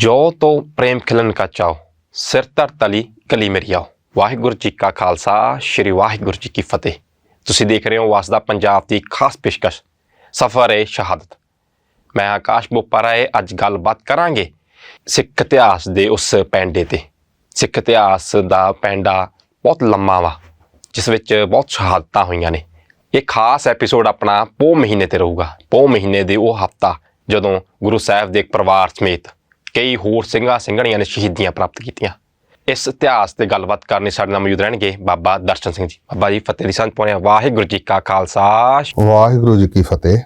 ਜੋ ਤੋਂ ਪ੍ਰੇਮ ਖਿਲਨ ਕਾ ਚਾਓ, ਸਿਰ ਧਰ ਤਲੀ ਕਲੀ ਮੇਰੀ ਆਓ। ਵਾਹਿਗੁਰੂ ਜੀ ਕਾ ਖਾਲਸਾ, ਸ੍ਰੀ ਵਾਹਿਗੁਰੂ ਜੀ ਕੀ ਫਤਿਹ। ਤੁਸੀਂ ਦੇਖ ਰਹੇ ਹੋ ਵਾਸਦਾ ਪੰਜਾਬ ਦੀ ਖਾਸ ਪੇਸ਼ਕਸ਼, ਸਫਰ ਏ ਸ਼ਹਾਦਤ। ਮੈਂ ਆਕਾਸ਼ ਬੋਪਾਰਾਏ ਅੱਜ ਗੱਲਬਾਤ ਕਰਾਂਗੇ ਸਿੱਖ ਇਤਿਹਾਸ ਦੇ ਉਸ ਪੈਂਡੇ ਤੇ। ਸਿੱਖ ਇਤਿਹਾਸ ਦਾ ਪੈਂਡਾ ਬਹੁਤ ਲੰਮਾ ਵਾ, ਜਿਸ ਵਿੱਚ ਬਹੁਤ ਸ਼ਹਾਦਤਾਂ ਹੋਈਆਂ ਨੇ। ਇਹ ਖਾਸ ਐਪੀਸੋਡ ਆਪਣਾ ਪੋ ਮਹੀਨੇ ਤੇ ਰਹੂਗਾ। ਪੋ ਮਹੀਨੇ ਦੇ ਉਹ ਹਫਤਾ ਜਦੋਂ ਗੁਰੂ ਸਾਹਿਬ ਦੇ ਇੱਕ ਪਰਿਵਾਰ ਸਮੇਤ ਕਈ ਹੋਰ ਸਿੰਘਾਂ ਸਿੰਘਣੀਆਂ ਨੇ ਸ਼ਹੀਦੀਆਂ ਪ੍ਰਾਪਤ ਕੀਤੀਆਂ। ਇਸ ਇਤਿਹਾਸ ਤੇ ਗੱਲਬਾਤ ਕਰਨ ਲਈ ਸਾਡੇ ਨਾਲ ਮੌਜੂਦ ਰਹਿਣਗੇ ਬਾਬਾ ਦਰਸ਼ਨ ਸਿੰਘ ਜੀ। ਬਾਬਾ ਜੀ ਫਤਿਹ ਦੀ ਸੰਤ ਪਾਉਣੇ ਵਾਹਿਗੁਰੂ ਜੀ ਕਾ ਖਾਲਸਾ। ਵਾਹਿਗੁਰੂ ਜੀ ਕੀ ਫਤਿਹ।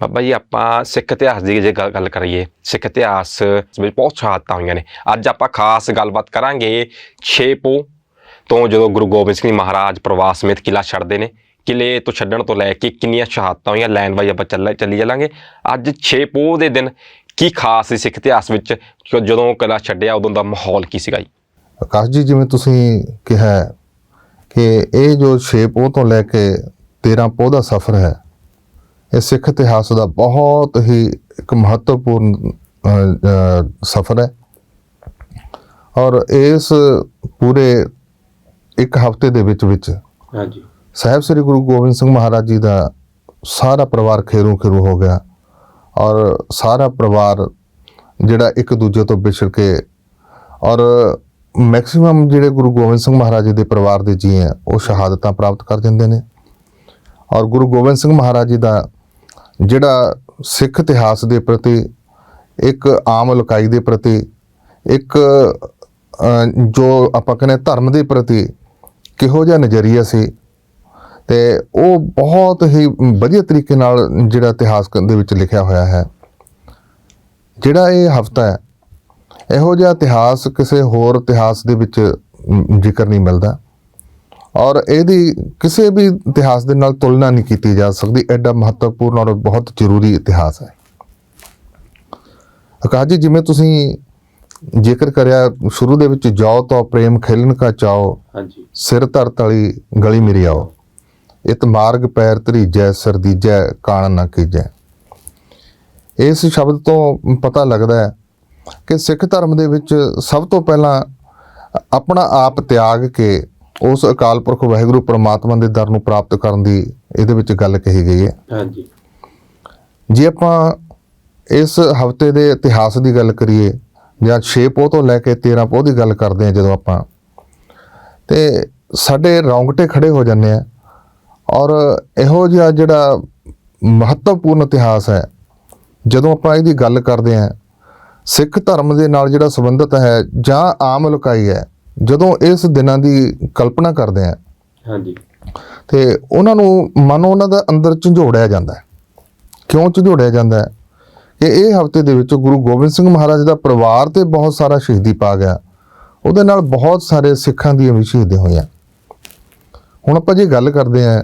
ਬਾਬਾ ਜੀ ਆਪਾਂ ਸਿੱਖ ਇਤਿਹਾਸ ਦੀ ਜੇ ਗੱਲ ਗੱਲ ਕਰੀਏ ਸਿੱਖ ਇਤਿਹਾਸ ਵਿੱਚ ਬਹੁਤ ਸ਼ਹਾਦਤਾਂ ਹੋਈਆਂ ਨੇ। ਅੱਜ ਆਪਾਂ ਖਾਸ ਗੱਲਬਾਤ ਕਰਾਂਗੇ 6 ਪੋ ਤੋਂ ਜਦੋਂ ਗੁਰੂ ਗੋਬਿੰਦ ਸਿੰਘ ਮਹਾਰਾਜ ਪ੍ਰਵਾਸ ਸਮੇਤ ਕਿਲਾ ਛੱਡਦੇ ਨੇ। ਕਿਲੇ ਤੋਂ ਛੱਡਣ ਤੋਂ ਲੈ ਕੇ ਕਿੰਨੀਆਂ ਸ਼ਹਾਦਤਾਂ ਹੋਈਆਂ ਲਾਈਨ ਵਾਈ ਆਪਾਂ ਚੱਲ ਚੱਲੀ ਚੱਲਾਂਗੇ ਅੱਜ 6 ਪੋ ਦੇ ਦਿਨ ਕੀ ਖਾਸ ਸੀ ਸਿੱਖ ਇਤਿਹਾਸ ਵਿੱਚ ਜਦੋਂ ਕਿਲਾ ਛੱਡਿਆ ਉਦੋਂ ਦਾ ਮਾਹੌਲ ਕੀ ਸੀਗਾ ਜੀ? ਆਕਾਸ਼ ਜੀ ਜਿਵੇਂ ਤੁਸੀਂ ਕਿਹਾ ਕਿ ਇਹ ਜੋ 6 ਪੋਹ ਤੋਂ ਲੈ ਕੇ 13 ਪੋਹ ਦਾ ਸਫ਼ਰ ਹੈ ਇਹ ਸਿੱਖ ਇਤਿਹਾਸ ਦਾ ਬਹੁਤ ਹੀ ਇੱਕ ਮਹੱਤਵਪੂਰਨ ਸਫ਼ਰ ਹੈ। ਔਰ ਇਸ ਪੂਰੇ ਇੱਕ ਹਫ਼ਤੇ ਦੇ ਵਿੱਚ ਵਿੱਚ ਹਾਂਜੀ। ਸਾਹਿਬ ਸ੍ਰੀ ਗੁਰੂ ਗੋਬਿੰਦ ਸਿੰਘ ਮਹਾਰਾਜ ਜੀ ਦਾ ਸਾਰਾ ਪਰਿਵਾਰ ਖੇਰੂ ਖੇਰੂ ਹੋ ਗਿਆ ਔਰ ਸਾਰਾ ਪਰਿਵਾਰ ਜਿਹੜਾ ਇੱਕ ਦੂਜੇ ਤੋਂ ਵਿਛੜ ਕੇ ਔਰ ਮੈਕਸਿਮਮ ਜਿਹੜੇ ਗੁਰੂ ਗੋਬਿੰਦ ਸਿੰਘ ਮਹਾਰਾਜ ਜੀ ਦੇ ਪਰਿਵਾਰ ਦੇ ਜੀ ਹੈ ਉਹ ਸ਼ਹਾਦਤਾਂ ਪ੍ਰਾਪਤ ਕਰ ਦਿੰਦੇ ਨੇ ਔਰ ਗੁਰੂ ਗੋਬਿੰਦ ਸਿੰਘ ਮਹਾਰਾਜ ਜੀ ਦਾ ਜਿਹੜਾ ਸਿੱਖ ਇਤਿਹਾਸ ਦੇ ਪ੍ਰਤੀ ਇੱਕ ਆਮ ਲੋਕਾਈ ਦੇ ਪ੍ਰਤੀ ਇੱਕ ਜੋ ਆਪਾਂ ਕਹਿੰਦੇ ਧਰਮ ਦੇ ਪ੍ਰਤੀ ਕਿਹੋ ਜਿਹਾ ਨਜ਼ਰੀਆ ਸੀ ਤੇ ਉਹ ਬਹੁਤ ਹੀ ਵਧੀਆ ਤਰੀਕੇ ਨਾਲ ਜਿਹੜਾ ਇਤਿਹਾਸ ਦੇ ਵਿੱਚ ਲਿਖਿਆ ਹੋਇਆ ਹੈ। ਜਿਹੜਾ ਇਹ ਹਫਤਾ ਹੈ ਇਹੋ ਜਿਹਾ ਇਤਿਹਾਸ ਕਿਸੇ ਹੋਰ ਇਤਿਹਾਸ ਦੇ ਵਿੱਚ ਜ਼ਿਕਰ ਨਹੀਂ ਮਿਲਦਾ। ਔਰ ਇਹਦੀ ਕਿਸੇ ਵੀ ਇਤਿਹਾਸ ਦੇ ਨਾਲ ਤੁਲਨਾ ਨਹੀਂ ਕੀਤੀ ਜਾ ਸਕਦੀ। ਐਡਾ ਮਹੱਤਵਪੂਰਨ ਔਰ ਬਹੁਤ ਜ਼ਰੂਰੀ ਇਤਿਹਾਸ ਹੈ। ਆਕਾਸ਼ ਜੀ ਜਿਵੇਂ ਤੁਸੀਂ ਜ਼ਿਕਰ ਕਰਿਆ ਸ਼ੁਰੂ ਦੇ ਵਿੱਚ ਜਾਓ ਤਾਂ ਪ੍ਰੇਮ ਖੇਲਣ ਕਾ ਚਾਓ ਹਾਂਜੀ। ਸਿਰ ਧਰ ਤਲੀ ਗਲੀ ਮੇਰੀ ਆਓ। ਇਤ ਮਾਰਗ ਪੈਰ ਧਰੀਜੈ ਸਰਦੀਜੈ ਕਾਣ ਨਾ ਕੀਜੈ। ਇਸ ਸ਼ਬਦ ਤੋਂ ਪਤਾ ਲੱਗਦਾ ਹੈ ਕਿ ਸਿੱਖ ਧਰਮ ਦੇ ਵਿੱਚ ਸਭ ਤੋਂ ਪਹਿਲਾਂ ਆਪਣਾ ਆਪ ਤਿਆਗ ਕੇ ਉਸ ਅਕਾਲ ਪੁਰਖ ਵਾਹਿਗੁਰੂ ਪ੍ਰਮਾਤਮਾ ਦੇ ਦਰ ਨੂੰ ਪ੍ਰਾਪਤ ਕਰਨ ਦੀ ਇਹਦੇ ਵਿੱਚ ਗੱਲ ਕਹੀ ਗਈ ਹੈ। ਹਾਂਜੀ। ਜੇ ਆਪਾਂ ਇਸ ਹਫ਼ਤੇ ਦੇ ਇਤਿਹਾਸ ਦੀ ਗੱਲ ਕਰੀਏ ਜਾਂ 6 ਪੋਹ ਤੋਂ ਲੈ ਕੇ 13 ਪੋਹ ਦੀ ਗੱਲ ਕਰਦੇ ਹਾਂ ਜਦੋਂ ਆਪਾਂ ਤੇ ਸਾਡੇ ਰੌਂਗਟੇ ਖੜੇ ਹੋ ਜਾਂਦੇ ਆ। ਔਰ ਇਹੋ ਜਿਹਾ ਜਿਹੜਾ ਮਹੱਤਵਪੂਰਨ ਇਤਿਹਾਸ ਹੈ ਜਦੋਂ ਆਪਾਂ ਇਹਦੀ ਗੱਲ ਕਰਦੇ ਹਾਂ ਸਿੱਖ ਧਰਮ ਦੇ ਨਾਲ ਜਿਹੜਾ ਸੰਬੰਧਿਤ ਹੈ ਜਾਂ ਆਮ ਲੋਕਾਈ ਹੈ ਜਦੋਂ ਇਸ ਦਿਨਾਂ ਦੀ ਕਲਪਨਾ ਕਰਦੇ ਆ ਹਾਂਜੀ। ਤੇ ਉਹਨਾਂ ਨੂੰ ਮਨ ਉਹਨਾਂ ਦਾ ਅੰਦਰ ਝੰਜੋੜਿਆ ਜਾਂਦਾ ਹੈ। ਕਿਉਂ ਝੰਜੋੜਿਆ ਜਾਂਦਾ ਹੈ? ਕਿ ਇਹ ਹਫ਼ਤੇ ਦੇ ਵਿੱਚ ਗੁਰੂ ਗੋਬਿੰਦ ਸਿੰਘ ਮਹਾਰਾਜ ਦਾ ਪਰਿਵਾਰ ਤੇ ਬਹੁਤ ਸਾਰਾ ਸ਼ਹੀਦੀ ਪਾ ਗਿਆ ਉਹਦੇ ਨਾਲ ਬਹੁਤ ਸਾਰੇ ਸਿੱਖਾਂ ਦੀਆਂ ਵੀ ਸ਼ਹੀਦੀਆਂ ਹੋਈਆਂ। ਹੁਣ ਆਪਾਂ ਜੇ ਗੱਲ ਕਰਦੇ ਆਂ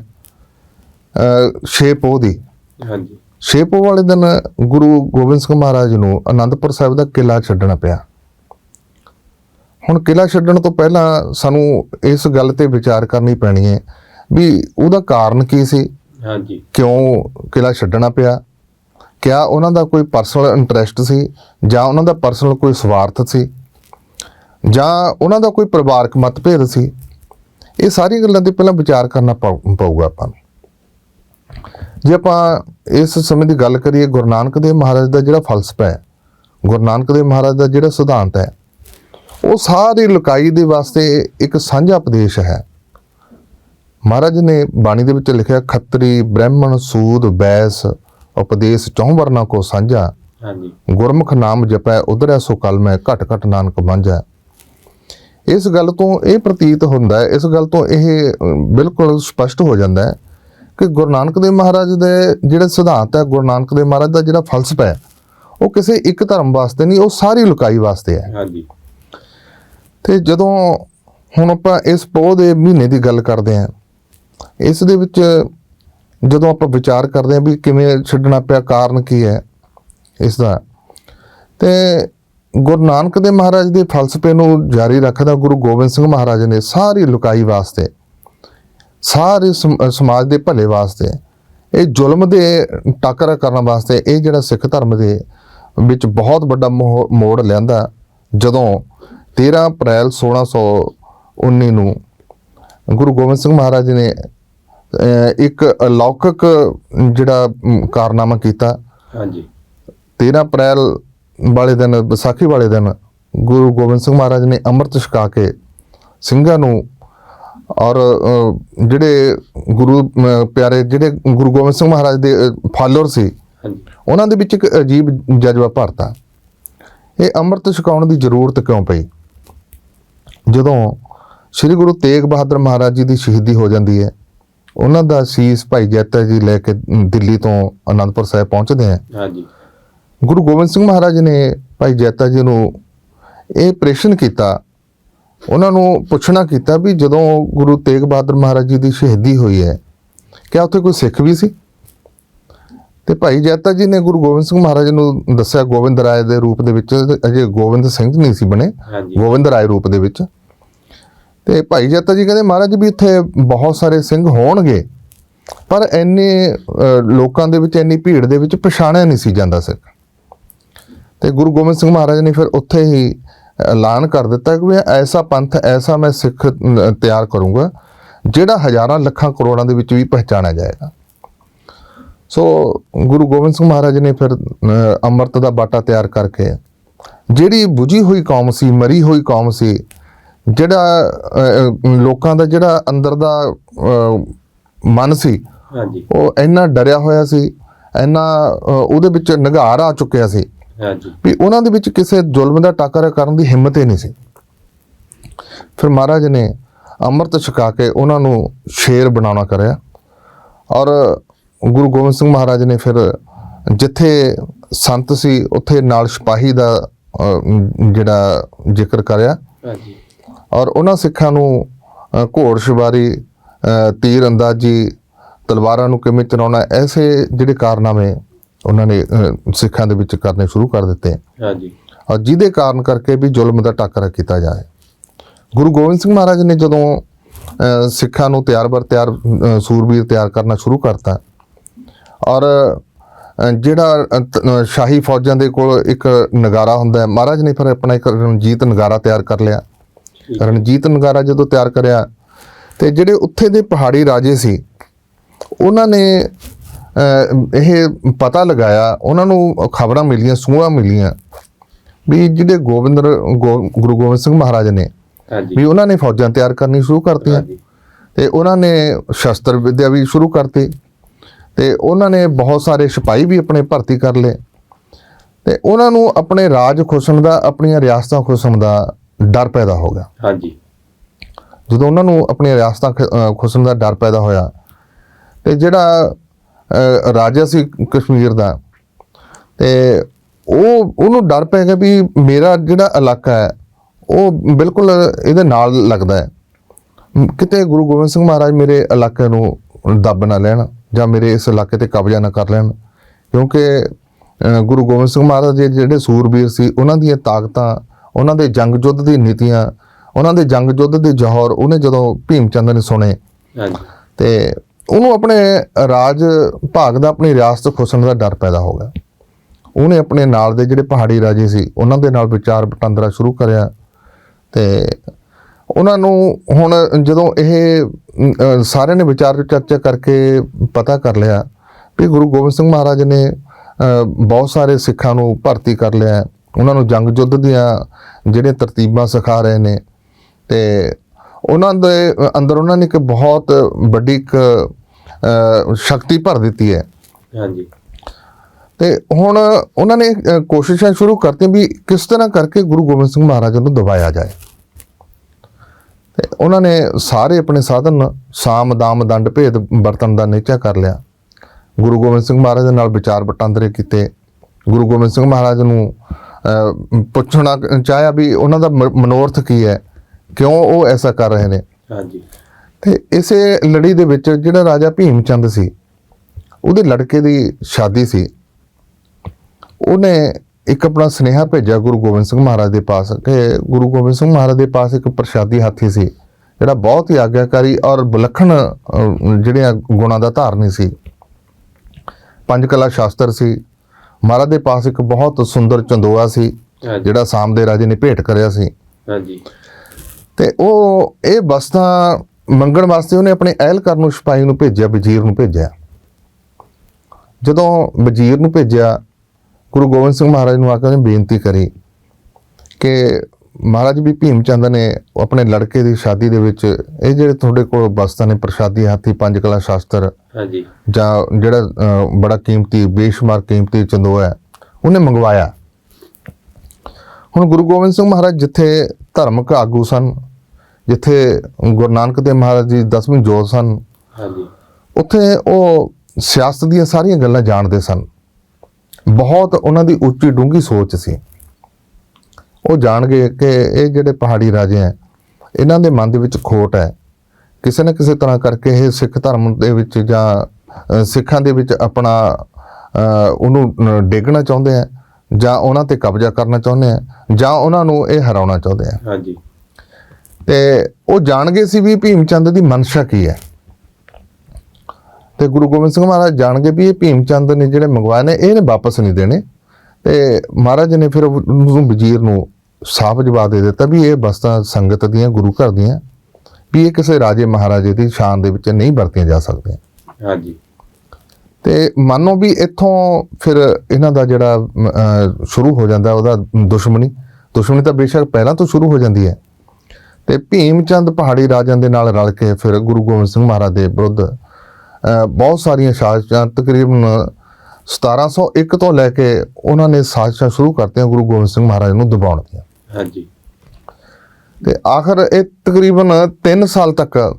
ਛੇ ਪੋਹ ਦੀ। ਹਾਂਜੀ। ਛੇ ਪੋਹ ਵਾਲੇ ਦਿਨ ਗੁਰੂ ਗੋਬਿੰਦ ਸਿੰਘ ਮਹਾਰਾਜ ਨੂੰ ਅਨੰਦਪੁਰ ਸਾਹਿਬ ਦਾ ਕਿਲਾ ਛੱਡਣਾ ਪਿਆ। ਹੁਣ ਕਿਲਾ ਛੱਡਣ ਤੋਂ ਪਹਿਲਾਂ ਸਾਨੂੰ ਇਸ ਗੱਲ ਤੇ ਵਿਚਾਰ ਕਰਨੀ ਪੈਣੀ ਹੈ ਵੀ ਉਹਦਾ ਕਾਰਨ ਕੀ ਸੀ? ਹਾਂਜੀ। ਕਿਉਂ ਕਿਲਾ ਛੱਡਣਾ ਪਿਆ? ਕਿਆ ਉਹਨਾਂ ਦਾ ਕੋਈ ਪਰਸਨਲ ਇੰਟਰਸਟ ਸੀ? ਜਾਂ ਉਹਨਾਂ ਦਾ ਪਰਸਨਲ ਕੋਈ ਸਵਾਰਥ ਸੀ? ਜਾਂ ਉਹਨਾਂ ਦਾ ਕੋਈ ਪਰਿਵਾਰਕ ਮਤਭੇਦ ਸੀ? ਇਹ ਸਾਰੀਆਂ ਗੱਲਾਂ ਤੇ ਪਹਿਲਾਂ ਵਿਚਾਰ ਕਰਨਾ ਪਊ- ਪਊਗਾ ਆਪਾਂ ਨੂੰ। ਜੇ ਆਪਾਂ ਇਸ ਸਮੇਂ ਦੀ ਗੱਲ ਕਰੀਏ ਗੁਰੂ ਨਾਨਕ ਦੇਵ ਮਹਾਰਾਜ ਦਾ ਜਿਹੜਾ ਫਲਸਫਾ ਹੈ ਗੁਰੂ ਨਾਨਕ ਦੇਵ ਮਹਾਰਾਜ ਦਾ ਜਿਹੜਾ ਸਿਧਾਂਤ ਹੈ ਉਹ ਸਾਰੀ ਲੁਕਾਈ ਦੇ ਵਾਸਤੇ ਇੱਕ ਸਾਂਝਾ ਉਪਦੇਸ਼ ਹੈ। ਮਹਾਰਾਜ ਨੇ ਬਾਣੀ ਦੇ ਵਿੱਚ ਲਿਖਿਆ ਖੱਤਰੀ ਬ੍ਰਾਹਮਣ ਸੂਦ ਬੈਸ ਉਪਦੇਸ਼ ਚੌਂ ਵਰਨਾ ਕੋ ਸਾਂਝਾ। ਹਾਂਜੀ। ਗੁਰਮੁਖ ਨਾਮ ਜਪੈ ਉਧਰੈ ਸੋ ਕਲ ਮੈਂ ਘਟ ਘਟ ਨਾਨਕ ਮੰਝੈ। ਇਸ ਗੱਲ ਤੋਂ ਇਹ ਪ੍ਰਤੀਤ ਹੁੰਦਾ ਹੈ ਇਸ ਗੱਲ ਤੋਂ ਇਹ ਬਿਲਕੁਲ ਸਪਸ਼ਟ ਹੋ ਜਾਂਦਾ ਹੈ ਕਿ ਗੁਰੂ ਨਾਨਕ ਦੇਵ ਮਹਾਰਾਜ ਦੇ ਜਿਹੜੇ ਸਿਧਾਂਤ ਹੈ ਗੁਰੂ ਨਾਨਕ ਦੇਵ ਮਹਾਰਾਜ ਦਾ ਜਿਹੜਾ ਫਲਸਫਾ ਹੈ ਉਹ ਕਿਸੇ ਇੱਕ ਧਰਮ ਵਾਸਤੇ ਨਹੀਂ ਉਹ ਸਾਰੀ ਲੁਕਾਈ ਵਾਸਤੇ ਹੈ। ਹਾਂਜੀ। ਤੇ ਜਦੋਂ ਹੁਣ ਆਪਾਂ ਇਸ ਪੋਹ ਦੇ ਮਹੀਨੇ ਦੀ ਗੱਲ ਕਰਦੇ ਹਾਂ ਇਸ ਦੇ ਵਿੱਚ ਜਦੋਂ ਆਪਾਂ ਵਿਚਾਰ ਕਰਦੇ ਹਾਂ ਵੀ ਕਿਵੇਂ ਛੱਡਣਾ ਪਿਆ ਕਾਰਨ ਕੀ ਹੈ ਇਸ ਦਾ ਤੇ ਗੁਰੂ ਨਾਨਕ ਦੇਵ ਮਹਾਰਾਜ ਦੇ ਫਲਸਫੇ ਨੂੰ ਜਾਰੀ ਰੱਖਦਾ ਗੁਰੂ ਗੋਬਿੰਦ ਸਿੰਘ ਮਹਾਰਾਜ ਨੇ ਸਾਰੀ ਲੁਕਾਈ ਵਾਸਤੇ ਸਾਰੇ ਸਮਾਜ ਦੇ ਭਲੇ ਵਾਸਤੇ ਇਹ ਜ਼ੁਲਮ ਦੇ ਟਾਕਰਾ ਕਰਨ ਵਾਸਤੇ ਇਹ ਜਿਹੜਾ ਸਿੱਖ ਧਰਮ ਦੇ ਵਿੱਚ ਬਹੁਤ ਵੱਡਾ ਮੋੜ ਲਿਆਂਦਾ ਜਦੋਂ 13 ਅਪ੍ਰੈਲ 1619 ਨੂੰ ਗੁਰੂ ਗੋਬਿੰਦ ਸਿੰਘ ਮਹਾਰਾਜ ਨੇ ਇੱਕ ਅਲੌਕਿਕ ਜਿਹੜਾ ਕਾਰਨਾਮਾ ਕੀਤਾ। ਹਾਂਜੀ। 13 ਅਪ੍ਰੈਲ ਵਾਲੇ ਦਿਨ ਵਿਸਾਖੀ ਵਾਲੇ ਦਿਨ ਗੁਰੂ ਗੋਬਿੰਦ ਸਿੰਘ ਮਹਾਰਾਜ ਨੇ ਅੰਮ੍ਰਿਤ ਛਕਾ ਕੇ ਸਿੰਘਾਂ ਨੂੰ ਔਰ ਜਿਹੜੇ ਗੁਰੂ ਪਿਆਰੇ ਜਿਹੜੇ ਗੁਰੂ ਗੋਬਿੰਦ ਸਿੰਘ ਮਹਾਰਾਜ ਦੇ ਫਾਲੋਅਰ ਸੀ ਉਹਨਾਂ ਦੇ ਵਿੱਚ ਇੱਕ ਅਜੀਬ ਜਜ਼ਬਾ ਭਰਤਾ ਇਹ ਅੰਮ੍ਰਿਤ ਛਕਾਉਣ ਦੀ ਜ਼ਰੂਰਤ ਕਿਉਂ ਪਈ? ਜਦੋਂ ਸ੍ਰੀ ਗੁਰੂ ਤੇਗ ਬਹਾਦਰ ਮਹਾਰਾਜ ਜੀ ਦੀ ਸ਼ਹੀਦੀ ਹੋ ਜਾਂਦੀ ਹੈ ਉਹਨਾਂ ਦਾ ਸੀਸ ਭਾਈ ਜੈਤਾ ਜੀ ਲੈ ਕੇ ਦਿੱਲੀ ਤੋਂ ਅਨੰਦਪੁਰ ਸਾਹਿਬ ਪਹੁੰਚਦੇ ਆ ਹਾਂਜੀ। ਗੁਰੂ ਗੋਬਿੰਦ ਸਿੰਘ ਮਹਾਰਾਜ ਨੇ ਭਾਈ ਜੈਤਾ ਜੀ ਨੂੰ ਇਹ ਪ੍ਰੇਸ਼ਨ ਕੀਤਾ ਉਹਨਾਂ ਨੂੰ ਪੁੱਛਣਾ ਕੀਤਾ ਵੀ ਜਦੋਂ ਗੁਰੂ ਤੇਗ ਬਹਾਦਰ ਮਹਾਰਾਜ ਜੀ ਦੀ ਸ਼ਹੀਦੀ ਹੋਈ ਹੈ ਕਿਆ ਉੱਥੇ ਕੋਈ ਸਿੱਖ ਵੀ ਸੀ? ਤੇ ਭਾਈ ਜੈਤਾ ਜੀ ਨੇ ਗੁਰੂ ਗੋਬਿੰਦ ਸਿੰਘ ਮਹਾਰਾਜ ਨੂੰ ਦੱਸਿਆ ਗੋਬਿੰਦ ਰਾਏ ਦੇ ਰੂਪ ਦੇ ਵਿੱਚ ਅਜੇ ਗੋਬਿੰਦ ਸਿੰਘ ਨਹੀਂ ਸੀ ਬਣੇ ਗੋਬਿੰਦ ਰਾਏ ਰੂਪ ਦੇ ਵਿੱਚ। ਤੇ ਭਾਈ ਜੈਤਾ ਜੀ ਕਹਿੰਦੇ ਮਹਾਰਾਜ ਵੀ ਇੱਥੇ ਬਹੁਤ ਸਾਰੇ ਸਿੰਘ ਹੋਣਗੇ ਪਰ ਇੰਨੇ ਅਹ, ਲੋਕਾਂ ਦੇ ਵਿੱਚ ਇੰਨੀ ਭੀੜ ਦੇ ਵਿੱਚ ਪਛਾਣਿਆ ਨਹੀਂ ਸੀ ਜਾਂਦਾ ਸਿੱਖ। ਤੇ ਗੁਰੂ ਗੋਬਿੰਦ ਸਿੰਘ ਮਹਾਰਾਜ ਨੇ ਫਿਰ ਉੱਥੇ ਹੀ ਐਲਾਨ ਕਰ ਦਿੱਤਾ ਕਿ ਵੀ ਐਸਾ ਪੰਥ ਐਸਾ ਮੈਂ ਸਿੱਖ ਤਿਆਰ ਕਰੂੰਗਾ ਜਿਹੜਾ ਹਜ਼ਾਰਾਂ ਲੱਖਾਂ ਕਰੋੜਾਂ ਦੇ ਵਿੱਚ ਵੀ ਪਹਿਚਾਣਿਆ ਜਾਏਗਾ। ਸੋ ਗੁਰੂ ਗੋਬਿੰਦ ਸਿੰਘ ਮਹਾਰਾਜ ਨੇ ਫਿਰ ਅੰਮ੍ਰਿਤ ਦਾ ਬਾਟਾ ਤਿਆਰ ਕਰਕੇ ਜਿਹੜੀ ਬੁਝੀ ਹੋਈ ਕੌਮ ਸੀ ਮਰੀ ਹੋਈ ਕੌਮ ਸੀ ਜਿਹੜਾ ਲੋਕਾਂ ਦਾ ਜਿਹੜਾ ਅੰਦਰ ਦਾ ਮਨ ਸੀ ਹਾਂਜੀ। ਉਹ ਇੰਨਾ ਡਰਿਆ ਹੋਇਆ ਸੀ ਇੰਨਾ ਉਹਦੇ ਵਿੱਚ ਨਿਗਾਰ ਆ ਚੁੱਕਿਆ ਸੀ ਹਾਂਜੀ। ਵੀ ਉਹਨਾਂ ਦੇ ਵਿੱਚ ਕਿਸੇ ਜ਼ੁਲਮ ਦਾ ਟਾਕਰਾ ਕਰਨ ਦੀ ਹਿੰਮਤ ਹੀ ਨਹੀਂ ਸੀ। ਫਿਰ ਮਹਾਰਾਜ ਨੇ ਅੰਮ੍ਰਿਤ ਛਕਾ ਕੇ ਉਹਨਾਂ ਨੂੰ ਸ਼ੇਰ ਬਣਾਉਣਾ ਕਰਿਆ ਔਰ ਗੁਰੂ ਗੋਬਿੰਦ ਸਿੰਘ ਮਹਾਰਾਜ ਨੇ ਫਿਰ ਜਿੱਥੇ ਸੰਤ ਸੀ ਉੱਥੇ ਨਾਲ ਸਿਪਾਹੀ ਦਾ ਜਿਹੜਾ ਜ਼ਿਕਰ ਕਰਿਆ। ਹਾਂਜੀ। ਔਰ ਉਹਨਾਂ ਸਿੱਖਾਂ ਨੂੰ ਘੋੜ ਸਵਾਰੀ ਤੀਰ ਅੰਦਾਜ਼ੀ ਤਲਵਾਰਾਂ ਨੂੰ ਕਿਵੇਂ ਚਲਾਉਣਾ ਐਸੇ ਜਿਹੜੇ ਕਾਰਨਾਮੇ ਉਹਨਾਂ ਨੇ ਸਿੱਖਾਂ ਦੇ ਵਿੱਚ ਕਰਨੇ ਸ਼ੁਰੂ ਕਰ ਦਿੱਤੇ। ਹਾਂਜੀ। ਔਰ ਜਿਹਦੇ ਕਾਰਨ ਕਰਕੇ ਵੀ ਜ਼ੁਲਮ ਦਾ ਟਾਕਰਾ ਕੀਤਾ ਜਾਏ। ਗੁਰੂ ਗੋਬਿੰਦ ਸਿੰਘ ਮਹਾਰਾਜ ਨੇ ਜਦੋਂ ਸਿੱਖਾਂ ਨੂੰ ਤਿਆਰ ਬਰ ਤਿਆਰ ਸੂਰਬੀਰ ਤਿਆਰ ਕਰਨਾ ਸ਼ੁਰੂ ਕਰਤਾ ਔਰ ਜਿਹੜਾ ਸ਼ਾਹੀ ਫੌਜਾਂ ਦੇ ਕੋਲ ਇੱਕ ਨਗਾਰਾ ਹੁੰਦਾ ਹੈ ਮਹਾਰਾਜ ਨੇ ਫਿਰ ਆਪਣਾ ਇੱਕ ਰਣਜੀਤ ਨਗਾਰਾ ਤਿਆਰ ਕਰ ਲਿਆ। ਰਣਜੀਤ ਨਗਾਰਾ ਜਦੋਂ ਤਿਆਰ ਕਰਿਆ ਤੇ ਜਿਹੜੇ ਉੱਥੇ ਦੇ ਪਹਾੜੀ ਰਾਜੇ ਸੀ ਉਹਨਾਂ ਨੇ ਇਹ ਪਤਾ ਲਗਾਇਆ ਉਹਨਾਂ ਨੂੰ ਖਬਰਾਂ ਮਿਲੀਆਂ ਸੂਹਾਂ ਮਿਲੀਆਂ ਵੀ ਜਿਹੜੇ ਗੋਬਿੰਦ ਰ- ਗੋ- ਗੁਰੂ ਗੋਬਿੰਦ ਸਿੰਘ ਮਹਾਰਾਜ ਨੇ ਹਾਂਜੀ। ਵੀ ਉਹਨਾਂ ਨੇ ਫੌਜਾਂ ਤਿਆਰ ਕਰਨੀ ਸ਼ੁਰੂ ਕਰਤੀਆਂ ਤੇ ਉਹਨਾਂ ਨੇ ਸ਼ਸਤਰ ਵਿਦਿਆ ਵੀ ਸ਼ੁਰੂ ਕਰਤੀ ਤੇ ਉਹਨਾਂ ਨੇ ਬਹੁਤ ਸਾਰੇ ਸਿਪਾਹੀ ਵੀ ਆਪਣੇ ਭਰਤੀ ਕਰ ਲਏ ਤੇ ਉਹਨਾਂ ਨੂੰ ਆਪਣੇ ਰਾਜ ਖੁਸਣ ਦਾ ਆਪਣੀਆਂ ਰਿਆਸਤਾਂ ਖੁਸਣ ਦਾ ਡਰ ਪੈਦਾ ਹੋ ਗਿਆ। ਹਾਂਜੀ। ਜਦੋਂ ਉਹਨਾਂ ਨੂੰ ਆਪਣੀਆਂ ਰਿਆਸਤਾਂ ਖੁਸਣ ਦਾ ਡਰ ਪੈਦਾ ਹੋਇਆ ਤੇ ਜਿਹੜਾ ਰਾਜਾ ਸੀ ਕਸ਼ਮੀਰ ਦਾ। ਤੇ ਉਹ ਉਹਨੂੰ ਡਰ ਪੈ ਗਿਆ ਵੀ ਮੇਰਾ ਜਿਹੜਾ ਇਲਾਕਾ ਹੈ ਉਹ ਬਿਲਕੁਲ ਇਹਦੇ ਨਾਲ ਲੱਗਦਾ ਹੈ। ਕਿਤੇ ਗੁਰੂ ਗੋਬਿੰਦ ਸਿੰਘ ਮਹਾਰਾਜ ਮੇਰੇ ਇਲਾਕੇ ਨੂੰ ਦੱਬ ਨਾ ਲੈਣ ਜਾਂ ਮੇਰੇ ਇਸ ਇਲਾਕੇ ਤੇ ਕਬਜ਼ਾ ਨਾ ਕਰ ਲੈਣ। ਕਿਉਂਕਿ ਗੁਰੂ ਗੋਬਿੰਦ ਸਿੰਘ ਮਹਾਰਾਜ ਦੇ ਜਿਹੜੇ ਸੂਰਬੀਰ ਸੀ ਉਹਨਾਂ ਦੀਆਂ ਤਾਕਤਾਂ ਉਹਨਾਂ ਦੇ ਜੰਗ ਯੁੱਧ ਦੀ ਨੀਤੀਆਂ ਉਹਨਾਂ ਦੇ ਜੰਗ ਯੁੱਧ ਦੇ ਜੌਹਰ ਉਹਨੇ ਜਦੋਂ ਭੀਮ ਚੰਦ ਨੇ ਸੁਣੇ। ਹਾਂਜੀ। ਤੇ ਉਹਨੂੰ ਆਪਣੇ ਰਾਜ ਭਾਗ ਦਾ, ਆਪਣੀ ਰਿਆਸਤ ਖੁਸਣ ਦਾ ਡਰ ਪੈਦਾ ਹੋ ਗਿਆ। ਉਹਨੇ ਆਪਣੇ ਨਾਲ ਦੇ ਜਿਹੜੇ ਪਹਾੜੀ ਰਾਜੇ ਸੀ, ਉਹਨਾਂ ਦੇ ਨਾਲ ਵਿਚਾਰ ਵਟਾਂਦਰਾ ਸ਼ੁਰੂ ਕਰਿਆ। ਤੇ ਉਹਨਾਂ ਨੂੰ ਹੁਣ ਜਦੋਂ ਇਹ ਸਾਰਿਆਂ ਨੇ ਵਿਚਾਰ ਚਰਚਾ ਕਰਕੇ ਪਤਾ ਕਰ ਲਿਆ ਵੀ ਗੁਰੂ ਗੋਬਿੰਦ ਸਿੰਘ ਮਹਾਰਾਜ ਨੇ ਬਹੁਤ ਸਾਰੇ ਸਿੱਖਾਂ ਨੂੰ ਭਰਤੀ ਕਰ ਲਿਆ। ਉਹਨਾਂ ਨੂੰ ਜੰਗ ਯੁੱਧ ਦੀਆਂ ਜਿਹੜੀਆਂ ਤਰਤੀਬਾਂ ਸਿਖਾ ਰਹੇ ਨੇ। ਤੇ ਉਹਨਾਂ ਦੇ ਅੰਦਰ ਉਹਨਾਂ ਨੇ ਇੱਕ ਬਹੁਤ ਵੱਡੀ ਇੱਕ ਸ਼ਕਤੀ ਭਰ ਦਿੱਤੀ ਹੈ। ਹਾਂਜੀ। ਤੇ ਹੁਣ ਉਹਨਾਂ ਨੇ ਕੋਸ਼ਿਸ਼ਾਂ ਸ਼ੁਰੂ ਕਰਤੀਆਂ ਵੀ ਕਿਸ ਤਰ੍ਹਾਂ ਕਰਕੇ ਗੁਰੂ ਗੋਬਿੰਦ ਸਿੰਘ ਮਹਾਰਾਜ ਨੂੰ ਦਬਾਇਆ ਜਾਏ। ਤੇ ਉਹਨਾਂ ਨੇ ਸਾਰੇ ਆਪਣੇ ਸਾਧਨ ਸਾਮ ਦਾਮ ਦੰਡ ਭੇਦ ਵਰਤਨ ਦਾ ਨਿਚਾ ਕਰ ਲਿਆ। ਗੁਰੂ ਗੋਬਿੰਦ ਸਿੰਘ ਮਹਾਰਾਜ ਦੇ ਨਾਲ ਵਿਚਾਰ ਵਟਾਂਦਰੇ ਕੀਤੇ। ਗੁਰੂ ਗੋਬਿੰਦ ਸਿੰਘ ਮਹਾਰਾਜ ਨੂੰ ਪੁੱਛਣਾ ਚਾਹਿਆ ਵੀ ਉਹਨਾਂ ਦਾ ਮਨੋਰਥ ਕੀ ਹੈ? ਕਿਉਂ ਉਹ ਐਸਾ ਕਰ ਰਹੇ ਨੇ? ਹਾਂਜੀ। ਤੇ ਇਸੇ ਲੜੀ ਦੇ ਵਿੱਚ ਜਿਹੜਾ ਰਾਜਾ ਭੀਮ ਚੰਦ ਸੀ ਉਹਦੇ ਲੜਕੇ ਦੀ ਸ਼ਾਦੀ ਸੀ। ਉਹਨੇ ਇੱਕ ਆਪਣਾ ਸੁਨੇਹਾ ਭੇਜਿਆ ਗੁਰੂ ਗੋਬਿੰਦ ਸਿੰਘ ਮਹਾਰਾਜ ਦੇ ਪਾਸ ਕਿ ਗੁਰੂ ਗੋਬਿੰਦ ਸਿੰਘ ਮਹਾਰਾਜ ਦੇ ਪਾਸ ਇੱਕ ਪ੍ਰਸ਼ਾਦੀ ਹਾਥੀ ਸੀ ਜਿਹੜਾ ਬਹੁਤ ਹੀ ਆਗਿਆਕਾਰੀ ਔਰ ਵਿਲੱਖਣ ਜਿਹੜੀਆਂ ਗੁਣਾਂ ਦਾ ਧਾਰਨੀ ਸੀ। ਪੰਜ ਕਲਾ ਸ਼ਾਸਤਰ ਸੀ। ਮਹਾਰਾਜ ਦੇ ਪਾਸ ਇੱਕ ਬਹੁਤ ਸੁੰਦਰ ਚੰਦੋਆ ਸੀ ਜਿਹੜਾ ਸਾਮ ਦੇ ਰਾਜੇ ਨੇ ਭੇਟ ਕਰਿਆ ਸੀ। ਹਾਂਜੀ। ਤੇ ਉਹ ਇਹ ਬਸਤਾ ਮੰਗਣ ਵਾਸਤੇ ਉਹਨੇ ਆਪਣੇ ਅਹਿਲਕਾਰ ਨੂੰ ਸਿਪਾਹੀ ਨੂੰ ਭੇਜਿਆ ਵਜ਼ੀਰ ਨੂੰ ਭੇਜਿਆ। ਜਦੋਂ ਵਜ਼ੀਰ ਨੂੰ ਭੇਜਿਆ ਗੁਰੂ ਗੋਬਿੰਦ ਸਿੰਘ ਮਹਾਰਾਜ ਨੂੰ ਆ ਕੇ ਉਹਨੇ ਬੇਨਤੀ ਕਰੀ ਕਿ ਮਹਾਰਾਜ ਵੀ ਭੀਮ ਚੰਦ ਨੇ ਆਪਣੇ ਲੜਕੇ ਦੀ ਸ਼ਾਦੀ ਦੇ ਵਿੱਚ ਇਹ ਜਿਹੜੇ ਤੁਹਾਡੇ ਕੋਲ ਬਸਤਾ ਨੇ ਪ੍ਰਸ਼ਾਦੀ ਹਾਥੀ ਪੰਜ ਕਲਾ ਸ਼ਾਸਤਰ ਹਾਂਜੀ। ਜਾਂ ਜਿਹੜਾ ਬੜਾ ਕੀਮਤੀ ਬੇਸ਼ੁਮਾਰ ਕੀਮਤੀ ਚੰਦੋਆ ਹੈ ਉਹਨੇ ਮੰਗਵਾਇਆ। ਹੁਣ ਗੁਰੂ ਗੋਬਿੰਦ ਸਿੰਘ ਮਹਾਰਾਜ ਜਿੱਥੇ ਧਰਮਕ ਆਗੂ ਸਨ ਜਿੱਥੇ ਗੁਰੂ ਨਾਨਕ ਦੇਵ ਮਹਾਰਾਜ ਜੀ ਦਸਵੀਂ ਜੋਤ ਸਨ ਹਾਂਜੀ। ਉੱਥੇ ਉਹ ਸਿਆਸਤ ਦੀਆਂ ਸਾਰੀਆਂ ਗੱਲਾਂ ਜਾਣਦੇ ਸਨ। ਬਹੁਤ ਉਹਨਾਂ ਦੀ ਉੱਚੀ ਡੂੰਘੀ ਸੋਚ ਸੀ। ਉਹ ਜਾਣ ਗਏ ਕਿ ਇਹ ਜਿਹੜੇ ਪਹਾੜੀ ਰਾਜੇ ਹੈ ਇਹਨਾਂ ਦੇ ਮਨ ਦੇ ਵਿੱਚ ਖੋਟ ਹੈ। ਕਿਸੇ ਨਾ ਕਿਸੇ ਤਰ੍ਹਾਂ ਕਰਕੇ ਇਹ ਸਿੱਖ ਧਰਮ ਦੇ ਵਿੱਚ ਜਾਂ ਸਿੱਖਾਂ ਦੇ ਵਿੱਚ ਆਪਣਾ ਉਹਨੂੰ ਡੇਗਣਾ ਚਾਹੁੰਦੇ ਆ ਜਾਂ ਉਹਨਾਂ ਤੇ ਕਬਜ਼ਾ ਕਰਨਾ ਚਾਹੁੰਦੇ ਆ ਜਾਂ ਉਹਨਾਂ ਨੂੰ ਇਹ ਹਰਾਉਣਾ ਚਾਹੁੰਦੇ ਆ ਹਾਂਜੀ। ਤੇ ਉਹ ਜਾਣ ਗਏ ਸੀ ਵੀ ਭੀਮ ਚੰਦ ਦੀ ਮਨਸ਼ਾ ਕੀ ਹੈ। ਤੇ ਗੁਰੂ ਗੋਬਿੰਦ ਸਿੰਘ ਮਹਾਰਾਜ ਜਾਣ ਗਏ ਵੀ ਇਹ ਭੀਮ ਚੰਦ ਨੇ ਜਿਹੜੇ ਮੰਗਵਾਏ ਨੇ ਇਹ ਨੇ ਵਾਪਸ ਨਹੀਂ ਦੇਣੇ। ਤੇ ਮਹਾਰਾਜ ਨੇ ਫਿਰ ਉਹਨੂੰ ਵਜ਼ੀਰ ਨੂੰ ਸਾਫ਼ ਜਵਾਬ ਦੇ ਦਿੱਤਾ ਵੀ ਇਹ ਬਸਤਾਂ ਸੰਗਤ ਦੀਆਂ ਗੁਰੂ ਘਰ ਦੀਆਂ ਵੀ ਇਹ ਕਿਸੇ ਰਾਜੇ ਮਹਾਰਾਜੇ ਦੀ ਸ਼ਾਨ ਦੇ ਵਿੱਚ ਨਹੀਂ ਵਰਤੀਆਂ ਜਾ ਸਕਦੀਆਂ। ਹਾਂਜੀ। ਤੇ ਮੰਨੋ ਵੀ ਇੱਥੋਂ ਫਿਰ ਇਹਨਾਂ ਦਾ ਜਿਹੜਾ ਸ਼ੁਰੂ ਹੋ ਜਾਂਦਾ ਉਹਦਾ ਦੁਸ਼ਮਣੀ। ਦੁਸ਼ਮਣੀ ਤਾਂ ਬੇਸ਼ੱਕ ਪਹਿਲਾਂ ਤੋਂ ਸ਼ੁਰੂ ਹੋ ਜਾਂਦੀ ਹੈ। ਤੇ ਭੀਮ ਚੰਦ ਪਹਾੜੀ ਰਾਜਾਂ ਦੇ ਨਾਲ ਰਲ ਕੇ ਫਿਰ ਗੁਰੂ ਗੋਬਿੰਦ ਸਿੰਘ ਮਹਾਰਾਜ ਦੇ ਵਿਰੁੱਧ ਬਹੁਤ ਸਾਰੀਆਂ ਸਾਜ਼ਿਸ਼ਾਂ ਤਕਰੀਬਨ 1701 ਤੋਂ ਲੈ ਕੇ ਉਹਨਾਂ ਨੇ ਸਾਜ਼ਿਸ਼ਾਂ ਸ਼ੁਰੂ ਕਰਤੀਆਂ ਗੁਰੂ ਗੋਬਿੰਦ ਸਿੰਘ ਮਹਾਰਾਜ ਨੂੰ ਦਬਾਉਣ ਦੀਆਂ। ਹਾਂਜੀ। ਤੇ ਆਖਰ ਇਹ ਤਕਰੀਬਨ 3 ਸਾਲ ਤੱਕ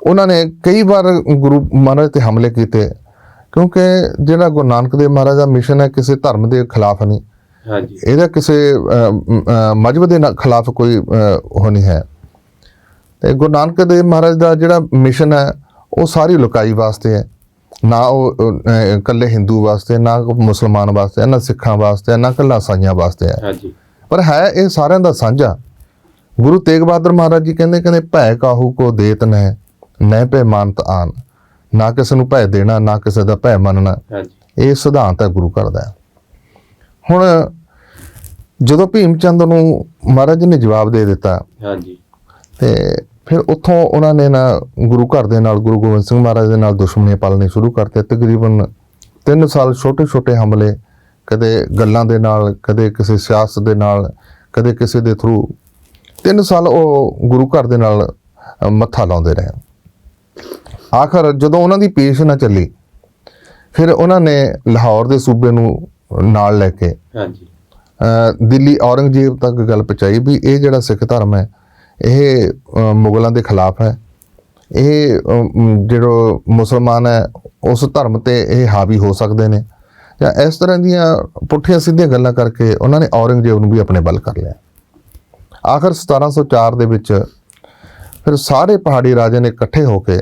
ਉਹਨਾਂ ਨੇ ਕਈ ਵਾਰ ਗੁਰੂ ਮਹਾਰਾਜ ਤੇ ਹਮਲੇ ਕੀਤੇ ਕਿਉਂਕਿ ਜਿਹੜਾ ਗੁਰੂ ਨਾਨਕ ਦੇਵ ਮਹਾਰਾਜ ਦਾ ਮਿਸ਼ਨ ਹੈ ਕਿਸੇ ਧਰਮ ਦੇ ਖਿਲਾਫ ਨਹੀਂ। ਹਾਂਜੀ। ਇਹਦਾ ਕਿਸੇ ਅ, ਮ, ਅ, ਮਜ਼ਹਬ ਦੇ ਖਿਲਾਫ ਕੋਈ ਉਹ ਨਹੀਂ ਹੈ। ਤੇ ਗੁਰੂ ਨਾਨਕ ਦੇਵ ਮਹਾਰਾਜ ਦਾ ਜਿਹੜਾ ਮਿਸ਼ਨ ਹੈ ਉਹ ਸਾਰੀ ਲੁਕਾਈ ਵਾਸਤੇ ਹੈ। ਨਾ ਉਹ ਇਕੱਲੇ ਹਿੰਦੂ ਵਾਸਤੇ ਨਾ ਮੁਸਲਮਾਨ ਵਾਸਤੇ ਨਾ ਸਿੱਖਾਂ ਵਾਸਤੇ ਨਾ ਇਕੱਲਾ ਸਾਈਆਂ ਵਾਸਤੇ ਹੈ। ਹਾਂਜੀ। ਪਰ ਹੈ ਇਹ ਸਾਰਿਆਂ ਦਾ ਸਾਂਝਾ। ਗੁਰੂ ਤੇਗ ਬਹਾਦਰ ਮਹਾਰਾਜ ਜੀ ਕਹਿੰਦੇ ਕਹਿੰਦੇ ਭੈ ਕਾਹੂ ਕੋ ਦੇਤ ਨਹਿ ਨਹਿ ਭੈ ਮਾਨਤ ਆਨ। ਨਾ ਕਿਸੇ ਨੂੰ ਭੈ ਦੇਣਾ ਨਾ ਕਿਸੇ ਦਾ ਭੈ ਮੰਨਣਾ। ਹਾਂਜੀ। ਇਹ ਸਿਧਾਂਤ ਹੈ ਗੁਰੂ ਘਰ ਦਾ। ਹੁਣ ਜਦੋਂ ਭੀਮ ਚੰਦ ਨੂੰ ਮਹਾਰਾਜ ਨੇ ਜਵਾਬ ਦੇ ਦਿੱਤਾ ਹਾਂਜੀ। ਤੇ ਫਿਰ ਉੱਥੋਂ ਉਹਨਾਂ ਨੇ ਨਾ ਗੁਰੂ ਘਰ ਦੇ ਨਾਲ ਗੁਰੂ ਗੋਬਿੰਦ ਸਿੰਘ ਮਹਾਰਾਜ ਦੇ ਨਾਲ ਦੁਸ਼ਮਣੀ ਪਾਲਣੀ ਸ਼ੁਰੂ ਕਰਤੇ। ਤਕਰੀਬਨ 3 ਸਾਲ ਛੋਟੇ-ਛੋਟੇ ਹਮਲੇ ਕਦੇ ਗੱਲਾਂ ਦੇ ਨਾਲ ਕਦੇ ਕਿਸੇ ਸਿਆਸਤ ਦੇ ਨਾਲ ਕਦੇ ਕਿਸੇ ਦੇ ਥਰੂ 3 ਸਾਲ ਉਹ ਗੁਰੂ ਘਰ ਦੇ ਨਾਲ ਮੱਥਾ ਲਾਉਂਦੇ ਰਹੇ। ਆਖਰ ਜਦੋਂ ਉਹਨਾਂ ਦੀ ਪੇਸ਼ ਨਾ ਚੱਲੀ ਫਿਰ ਉਹਨਾਂ ਨੇ ਲਾਹੌਰ ਦੇ ਸੂਬੇ ਨੂੰ ਨਾਲ ਲੈ ਕੇ। ਹਾਂਜੀ। ਦਿੱਲੀ ਔਰੰਗਜ਼ੇਬ ਤੱਕ ਗੱਲ ਪਹੁੰਚਾਈ ਵੀ ਇਹ ਜਿਹੜਾ ਸਿੱਖ ਧਰਮ ਹੈ ਇਹ ਮੁਗਲਾਂ ਦੇ ਖਿਲਾਫ ਹੈ। ਇਹ ਜਿਹੜਾ ਮੁਸਲਮਾਨ ਹੈ ਉਸ ਧਰਮ ਤੇ ਇਹ ਹਾਵੀ ਹੋ ਸਕਦੇ ਨੇ। ਜਾਂ ਇਸ ਤਰ੍ਹਾਂ ਦੀਆਂ ਪੁੱਠੀਆਂ ਸਿੱਧੀਆਂ ਗੱਲਾਂ ਕਰਕੇ ਉਹਨਾਂ ਨੇ ਔਰੰਗਜ਼ੇਬ ਨੂੰ ਵੀ ਆਪਣੇ ਵੱਲ ਕਰ ਲਿਆ। ਆਖਰ 1704 ਦੇ ਵਿੱਚ ਫਿਰ ਸਾਰੇ ਪਹਾੜੀ ਰਾਜੇ ਨੇ ਇਕੱਠੇ ਹੋ ਕੇ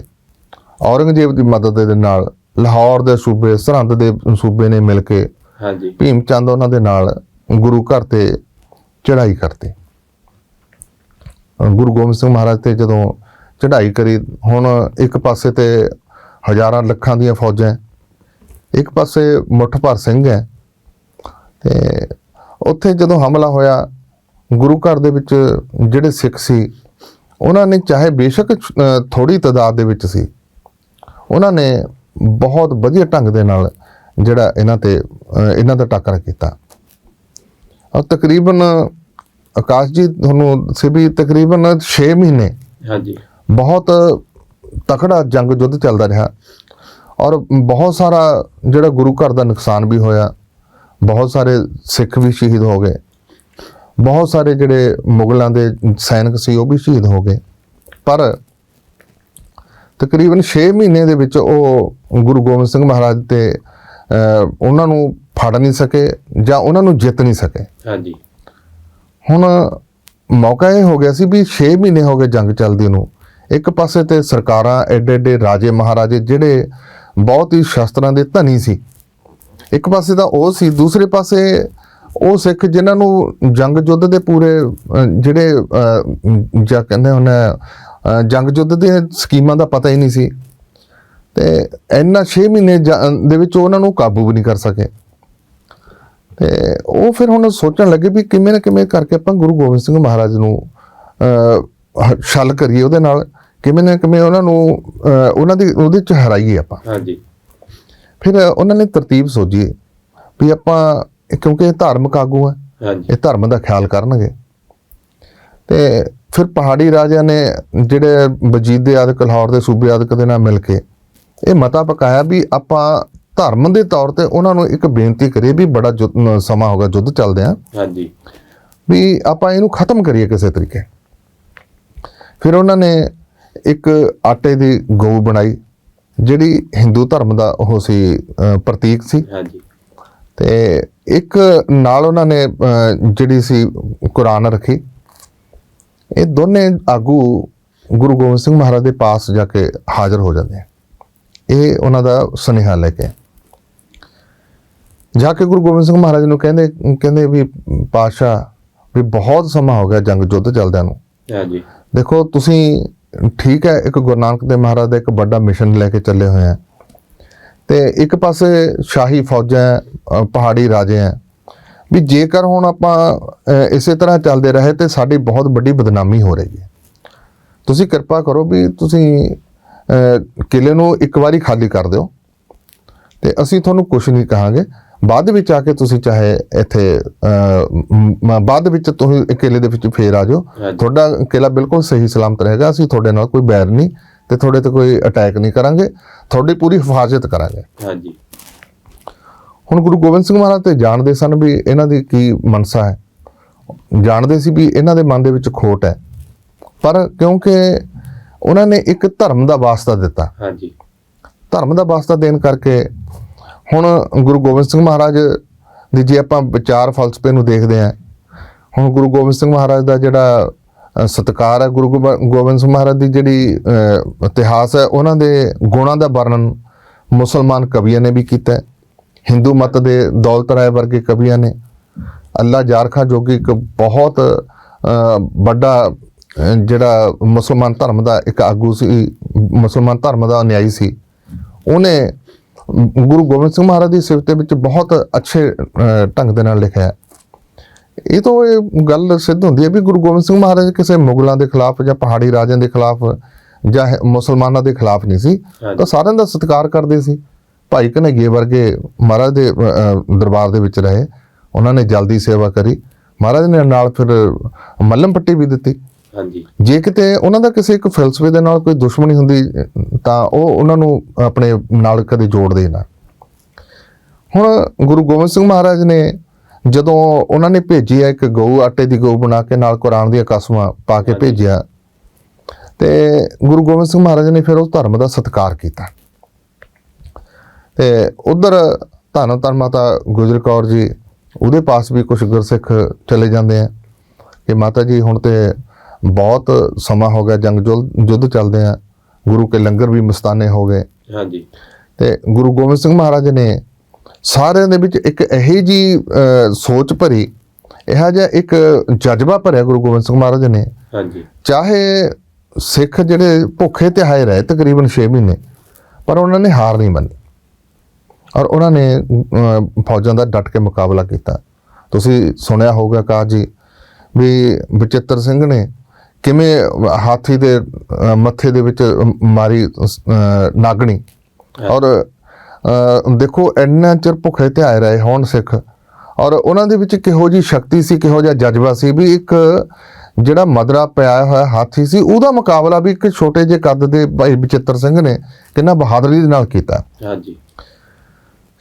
ਔਰੰਗਜ਼ੇਬ ਦੀ ਮਦਦ ਦੇ ਨਾਲ ਲਾਹੌਰ ਦੇ ਸੂਬੇ ਸਰਹੰਦ ਦੇ ਸੂਬੇ ਨੇ ਮਿਲ ਕੇ ਹਾਂਜੀ। ਭੀਮ ਚੰਦ ਉਹਨਾਂ ਦੇ ਨਾਲ ਗੁਰੂ ਘਰ ਤੇ ਚੜ੍ਹਾਈ ਕਰਤੀ। ਗੁਰੂ ਗੋਬਿੰਦ ਸਿੰਘ ਮਹਾਰਾਜ ਤੇ ਜਦੋਂ ਚੜ੍ਹਾਈ ਕਰੀ, ਹੁਣ ਇੱਕ ਪਾਸੇ ਤੇ ਹਜ਼ਾਰਾਂ ਲੱਖਾਂ ਦੀਆਂ ਫੌਜਾਂ ਇੱਕ ਪਾਸੇ ਮੁੱਠ ਭਰ ਸਿੰਘ ਹੈ, ਤੇ ਉੱਥੇ ਜਦੋਂ ਹਮਲਾ ਹੋਇਆ, ਗੁਰੂ ਘਰ ਦੇ ਵਿੱਚ ਜਿਹੜੇ ਸਿੱਖ ਸੀ, ਉਹਨਾਂ ਨੇ ਚਾਹੇ ਬੇਸ਼ੱਕ ਥੋੜੀ ਤਾਦਾਦ ਦੇ ਵਿੱਚ ਸੀ, ਉਹਨਾਂ ਨੇ ਬਹੁਤ ਵਧੀਆ ਢੰਗ ਦੇ ਨਾਲ ਜਿਹੜਾ ਇਹਨਾਂ ਤੇ ਇਹਨਾਂ ਦਾ ਟੱਕਰ ਕੀਤਾ। ਔਰ ਤਕਰੀਬਨ ਆਕਾਸ਼ ਜੀ ਤੁਹਾਨੂੰ ਸੀ ਵੀ ਤਕਰੀਬਨ 6 ਮਹੀਨੇ ਹਾਂਜੀ। ਬਹੁਤ ਤਕੜਾ ਜੰਗ ਯੁੱਧ ਚੱਲਦਾ ਰਿਹਾ ਔਰ ਬਹੁਤ ਸਾਰਾ ਜਿਹੜਾ ਗੁਰੂ ਘਰ ਦਾ ਨੁਕਸਾਨ ਵੀ ਹੋਇਆ ਬਹੁਤ ਸਾਰੇ ਸਿੱਖ ਵੀ ਸ਼ਹੀਦ ਹੋ ਗਏ ਬਹੁਤ ਸਾਰੇ ਜਿਹੜੇ ਮੁਗਲਾਂ ਦੇ ਸੈਨਿਕ ਸੀ ਉਹ ਵੀ ਸ਼ਹੀਦ ਹੋ ਗਏ। ਪਰ ਤਕਰੀਬਨ 6 ਮਹੀਨੇ ਦੇ ਵਿੱਚ ਉਹ ਗੁਰੂ ਗੋਬਿੰਦ ਸਿੰਘ ਮਹਾਰਾਜ ਤੇ ਉਹਨਾਂ ਨੂੰ ਫੜ ਨਹੀਂ ਸਕੇ ਜਾਂ ਉਹਨਾਂ ਨੂੰ ਜਿੱਤ ਨਹੀਂ ਸਕੇ। ਹਾਂਜੀ। ਹੁਣ ਮੌਕਾ ਇਹ ਹੋ ਗਿਆ ਸੀ ਵੀ 6 ਮਹੀਨੇ ਹੋ ਗਏ ਜੰਗ ਚੱਲਦੀ ਨੂੰ। ਇੱਕ ਪਾਸੇ ਤੇ ਸਰਕਾਰਾਂ ਐਡੇ ਐਡੇ ਰਾਜੇ ਮਹਾਰਾਜੇ ਜਿਹੜੇ ਬਹੁਤ ਹੀ ਸ਼ਸਤਰਾਂ ਦੇ ਧਨੀ ਸੀ। ਇੱਕ ਪਾਸੇ ਤਾਂ ਉਹ ਸੀ ਦੂਸਰੇ ਪਾਸੇ ਉਹ ਸਿੱਖ ਜਿਨ੍ਹਾਂ ਨੂੰ ਜੰਗ ਯੁੱਧ ਦੇ ਪੂਰੇ ਜਿਹੜੇ ਜਾਂ ਕਹਿੰਦੇ ਹੁਣ ਜੰਗ ਯੁੱਧ ਦੀਆਂ ਸਕੀਮਾਂ ਦਾ ਪਤਾ ਹੀ ਨਹੀਂ ਸੀ। ਤੇ ਇੰਨਾ 6 ਮਹੀਨੇ ਦੇ ਵਿੱਚ ਉਹਨਾਂ ਨੂੰ ਕਾਬੂ ਵੀ ਨਹੀਂ ਕਰ ਸਕੇ। ਤੇ ਉਹ ਫਿਰ ਹੁਣ ਸੋਚਣ ਲੱਗੇ ਵੀ ਕਿਵੇਂ ਨਾ ਕਿਵੇਂ ਕਰਕੇ ਆਪਾਂ ਗੁਰੂ ਗੋਬਿੰਦ ਸਿੰਘ ਮਹਾਰਾਜ ਨੂੰ ਛਲ ਕਰੀਏ ਉਹਦੇ ਨਾਲ ਕਿਵੇਂ ਨਾ ਕਿਵੇਂ ਉਹਨਾਂ ਨੂੰ ਉਹਨਾਂ ਦੀ ਉਹਦੇ ਚ ਹਰਾਈਏ ਆਪਾਂ। ਹਾਂਜੀ। ਫਿਰ ਉਹਨਾਂ ਨੇ ਤਰਤੀਬ ਸੋਚੀ ਵੀ ਆਪਾਂ ਕਿਉਂਕਿ ਇਹ ਧਾਰਮਿਕ ਆਗੂ ਹੈ ਇਹ ਧਰਮ ਦਾ ਖਿਆਲ ਕਰਨਗੇ। ਤੇ ਫਿਰ ਪਹਾੜੀ ਰਾਜਿਆਂ ਨੇ ਜਿਹੜੇ ਵਜੀਦੇ ਆਦਿਕ ਲਾਹੌਰ ਦੇ ਸੂਬੇ ਆਦਿਕ ਦੇ ਨਾਲ ਮਿਲ ਕੇ ਇਹ ਮਤਾ ਪਕਾਇਆ ਵੀ ਆਪਾਂ ਧਰਮ ਦੇ ਤੌਰ ਤੇ ਉਹਨਾਂ ਨੂੰ ਇੱਕ ਬੇਨਤੀ ਕਰੀਏ ਵੀ ਬੜਾ ਜੁੱਧ- ਸਮਾਂ ਹੋ ਗਿਆ ਯੁੱਧ ਚੱਲਦੇ ਆ। ਹਾਂਜੀ। ਵੀ ਆਪਾਂ ਇਹਨੂੰ ਖਤਮ ਕਰੀਏ ਕਿਸੇ ਤਰੀਕੇ। ਫਿਰ ਉਹਨਾਂ ਨੇ ਇੱਕ ਆਟੇ ਦੀ ਗਊ ਬਣਾਈ ਜਿਹੜੀ ਹਿੰਦੂ ਧਰਮ ਦਾ ਉਹ ਸੀ ਪ੍ਰਤੀਕ ਸੀ। ਹਾਂਜੀ। ਤੇ ਇੱਕ ਨਾਲ ਉਹਨਾਂ ਨੇ ਜਿਹੜੀ ਸੀ ਕੁਰਾਨ ਰੱਖੀ। ਇਹ ਦੋਨੇ ਆਗੂ ਗੁਰੂ ਗੋਬਿੰਦ ਸਿੰਘ ਮਹਾਰਾਜ ਦੇ ਪਾਸ ਜਾ ਕੇ ਹਾਜ਼ਰ ਹੋ ਜਾਂਦੇ ਆ। ਇਹ ਉਹਨਾਂ ਦਾ ਸੁਨੇਹਾ ਲੈ ਕੇ ਜਾ ਕੇ ਗੁਰੂ ਗੋਬਿੰਦ ਸਿੰਘ ਮਹਾਰਾਜ ਨੂੰ ਕਹਿੰਦੇ ਕਹਿੰਦੇ ਵੀ ਪਾਸ਼ਾ ਵੀ ਬਹੁਤ ਸਮਾਂ ਹੋ ਗਿਆ ਜੰਗ ਯੁੱਧ ਚੱਲਦਿਆਂ ਨੂੰ। ਹਾਂਜੀ ਦੇਖੋ ਤੁਸੀਂ ਠੀਕ ਹੈ ਇੱਕ ਗੁਰੂ ਨਾਨਕ ਦੇਵ ਮਹਾਰਾਜ ਦਾ ਇੱਕ ਵੱਡਾ ਮਿਸ਼ਨ ਲੈ ਕੇ ਚੱਲੇ ਹੋਏ ਆ। ਤੇ ਇੱਕ ਪਾਸੇ ਸ਼ਾਹੀ ਫੌਜਾਂ ਪਹਾੜੀ ਰਾਜੇ ਆ ਵੀ ਜੇਕਰ ਹੁਣ ਆਪਾਂ ਇਸੇ ਤਰ੍ਹਾਂ ਚੱਲਦੇ ਰਹੇ ਤੇ ਸਾਡੀ ਬਹੁਤ ਵੱਡੀ ਬਦਨਾਮੀ ਹੋ ਰਹੀ ਹੈ। ਤੁਸੀਂ ਕਿਰਪਾ ਕਰੋ ਵੀ ਤੁਸੀਂ ਕਿਲੇ ਨੂੰ ਇੱਕ ਵਾਰੀ ਖਾਲੀ ਕਰ ਦਿਓ। ਤੇ ਅਸੀਂ ਤੁਹਾਨੂੰ ਕੁਝ ਨਹੀਂ ਕਹਾਂਗੇ। ਬਾਅਦ ਵਿੱਚ ਆ ਕੇ ਤੁਸੀਂ ਚਾਹੇ ਇੱਥੇ ਬਾਅਦ ਵਿੱਚ ਤੁਸੀਂ ਇਹ ਕਿਲੇ ਦੇ ਵਿੱਚ ਫੇਰ ਆ ਜਾਓ। ਤੁਹਾਡਾ ਕਿਲਾ ਬਿਲਕੁਲ ਸਹੀ ਸਲਾਮਤ ਰਹੇਗਾ। ਅਸੀਂ ਤੁਹਾਡੇ ਨਾਲ ਕੋਈ ਬੈਰ ਨਹੀਂ ਤੇ ਤੁਹਾਡੇ ਤੇ ਕੋਈ ਅਟੈਕ ਨਹੀਂ ਕਰਾਂਗੇ। ਤੁਹਾਡੀ ਪੂਰੀ ਹਿਫਾਜ਼ਤ ਕਰਾਂਗੇ। ਹਾਂਜੀ। ਹੁਣ ਗੁਰੂ ਗੋਬਿੰਦ ਸਿੰਘ ਮਹਾਰਾਜ ਤੇ ਜਾਣਦੇ ਸਨ ਵੀ ਇਹਨਾਂ ਦੀ ਕੀ ਮਨਸਾ ਹੈ। ਜਾਣਦੇ ਸੀ ਵੀ ਇਹਨਾਂ ਦੇ ਮਨ ਦੇ ਵਿੱਚ ਖੋਟ ਹੈ। ਪਰ ਕਿਉਂਕਿ ਉਹਨਾਂ ਨੇ ਇੱਕ ਧਰਮ ਦਾ ਵਾਸਤਾ ਦਿੱਤਾ। ਹਾਂਜੀ। ਧਰਮ ਦਾ ਵਾਸਤਾ ਦੇਣ ਕਰਕੇ ਹੁਣ ਗੁਰੂ ਗੋਬਿੰਦ ਸਿੰਘ ਮਹਾਰਾਜ ਦੀ ਜੇ ਆਪਾਂ ਵਿਚਾਰ ਫਲਸਫੇ ਨੂੰ ਦੇਖਦੇ ਹਾਂ ਹੁਣ ਗੁਰੂ ਗੋਬਿੰਦ ਸਿੰਘ ਮਹਾਰਾਜ ਦਾ ਜਿਹੜਾ ਸਤਿਕਾਰ ਹੈ ਗੁਰੂ ਗੋਬਿ- ਗੋਬਿੰਦ ਸਿੰਘ ਮਹਾਰਾਜ ਦੀ ਜਿਹੜੀ ਇਤਿਹਾਸ ਹੈ ਉਹਨਾਂ ਦੇ ਗੁਣਾਂ ਦਾ ਵਰਣਨ ਮੁਸਲਮਾਨ ਕਵੀਆਂ ਨੇ ਵੀ ਕੀਤਾ ਹੈ। ਹਿੰਦੂ ਮਤ ਦੇ ਦੌਲਤ ਰਾਏ ਵਰਗੇ ਕਵੀਆਂ ਨੇ। ਅੱਲਾ ਜਾਰਖਾ ਜੋ ਕਿ ਇੱਕ ਬਹੁਤ ਵੱਡਾ ਜਿਹੜਾ ਮੁਸਲਮਾਨ ਧਰਮ ਦਾ ਇੱਕ ਆਗੂ ਸੀ ਮੁਸਲਮਾਨ ਧਰਮ ਦਾ ਅਨੁਯਾਈ ਸੀ ਉਹਨੇ ਗੁਰੂ ਗੋਬਿੰਦ ਸਿੰਘ ਮਹਾਰਾਜ ਦੀ ਸਿਫਤ ਵਿੱਚ ਬਹੁਤ ਅੱਛੇ ਢੰਗ ਦੇ ਨਾਲ ਲਿਖਿਆ ਇਹ ਤੋਂ ਇਹ ਗੱਲ ਸਿੱਧ ਹੁੰਦੀ ਹੈ ਵੀ ਗੁਰੂ ਗੋਬਿੰਦ ਸਿੰਘ ਮਹਾਰਾਜ ਕਿਸੇ ਮੁਗਲਾਂ ਦੇ ਖਿਲਾਫ ਜਾਂ ਪਹਾੜੀ ਰਾਜਿਆਂ ਦੇ ਖਿਲਾਫ ਜਾਂ ਮੁਸਲਮਾਨਾਂ ਦੇ ਖਿਲਾਫ ਨਹੀਂ ਸੀ। ਤਾਂ ਸਾਰਿਆਂ ਦਾ ਸਤਿਕਾਰ ਕਰਦੇ ਸੀ। ਭਾਈ ਕਨਈਏ ਵਰਗੇ ਮਹਾਰਾਜ ਦੇ ਦਰਬਾਰ ਦੇ ਵਿੱਚ ਰਹੇ ਉਹਨਾਂ ਨੇ ਜਲਦੀ ਸੇਵਾ ਕਰੀ। ਮਹਾਰਾਜ ਨੇ ਨਾਲ ਫਿਰ ਮੱਲਮ ਪੱਟੀ ਵੀ ਦਿੱਤੀ। ਹਾਂਜੀ। ਜੇ ਕਿਤੇ ਉਹਨਾਂ ਦਾ ਕਿਸੇ ਇੱਕ ਫਿਲਸਫੇ ਦੇ ਨਾਲ ਕੋਈ ਦੁਸ਼ਮਣੀ ਹੁੰਦੀ ਤਾਂ ਉਹ ਉਹਨਾਂ ਨੂੰ ਆਪਣੇ ਨਾਲ ਕਦੇ ਜੋੜਦੇ ਨਾ। ਹੁਣ ਗੁਰੂ ਗੋਬਿੰਦ ਸਿੰਘ ਮਹਾਰਾਜ ਨੇ ਜਦੋਂ ਉਹਨਾਂ ਨੇ ਭੇਜੀ ਹੈ ਇੱਕ ਗਊ ਆਟੇ ਦੀ ਗਊ ਬਣਾ ਕੇ ਨਾਲ ਕੁਰਾਨ ਦੀਆਂ ਕਸਮਾਂ ਪਾ ਕੇ। ਭੇਜਿਆ ਤੇ ਗੁਰੂ ਗੋਬਿੰਦ ਸਿੰਘ ਮਹਾਰਾਜ ਨੇ ਫਿਰ ਉਸ ਧਰਮ ਦਾ ਸਤਿਕਾਰ ਕੀਤਾ। ਤੇ ਉਧਰ ਧੰਨ ਧੰਨ ਮਾਤਾ ਗੁਜਰ ਕੌਰ ਜੀ ਉਹਦੇ ਪਾਸ ਵੀ ਕੁਝ ਗੁਰਸਿੱਖ ਚਲੇ ਜਾਂਦੇ ਆ ਕਿ ਮਾਤਾ ਜੀ ਹੁਣ ਤੇ ਬਹੁਤ ਸਮਾਂ ਹੋ ਗਿਆ ਜੰਗ ਜੁਲ- ਯੁੱਧ ਚੱਲਦੇ ਆ। ਗੁਰੂ ਕੇ ਲੰਗਰ ਵੀ ਮਸਤਾਨੇ ਹੋ ਗਏ। ਹਾਂਜੀ। ਤੇ ਗੁਰੂ ਗੋਬਿੰਦ ਸਿੰਘ ਮਹਾਰਾਜ ਨੇ ਸਾਰਿਆਂ ਦੇ ਵਿੱਚ ਇੱਕ ਇਹੀ ਜੀ ਸੋਚ ਭਰੀ ਇਹੋ ਜਿਹਾ ਇੱਕ ਜਜ਼ਬਾ ਭਰਿਆ ਗੁਰੂ ਗੋਬਿੰਦ ਸਿੰਘ ਮਹਾਰਾਜ ਨੇ। ਹਾਂਜੀ। ਚਾਹੇ ਸਿੱਖ ਜਿਹੜੇ ਭੁੱਖੇ ਤੇ ਹਾਏ ਰਹੇ ਤਕਰੀਬਨ 6 ਮਹੀਨੇ ਪਰ ਉਹਨਾਂ ਨੇ ਹਾਰ ਨਹੀਂ ਮੰਨੀ। ਔਰ ਉਹਨਾਂ ਨੇ ਫੌਜਾਂ ਦਾ ਡਟ ਕੇ ਮੁਕਾਬਲਾ ਕੀਤਾ। ਤੁਸੀਂ ਸੁਣਿਆ ਹੋਊਗਾ ਕਾ ਜੀ ਵੀ ਬਚਿੱਤਰ ਸਿੰਘ ਨੇ ਕਿਵੇਂ ਹਾਥੀ ਦੇ ਮੱਥੇ ਦੇ ਵਿੱਚ ਮਾਰੀ ਨਾਗਣੀ। ਔਰ ਦੇਖੋ ਇੰਨਾ ਚਿਰ ਭੁੱਖੇ ਤੇ ਆਏ ਰਹੇ ਹੋਣ ਸਿੱਖ। ਔਰ ਉਹਨਾਂ ਦੇ ਵਿੱਚ ਕਿਹੋ ਜੀ ਸ਼ਕਤੀ ਸੀ ਕਿਹੋ ਜਿਹਾ ਜਜ਼ਬਾ ਸੀ ਵੀ ਇੱਕ ਜਿਹੜਾ ਮਦਰਾ ਪਿਆ ਹੋਇਆ ਹਾਥੀ ਸੀ ਉਹਦਾ ਮੁਕਾਬਲਾ ਵੀ ਇੱਕ ਛੋਟੇ ਜਿਹੇ ਕੱਦ ਦੇ ਭਾਈ ਬਚਿੱਤਰ ਸਿੰਘ ਨੇ ਕਿੰਨਾ ਬਹਾਦਰੀ ਦੇ ਨਾਲ ਕੀਤਾ। ਹਾਂਜੀ।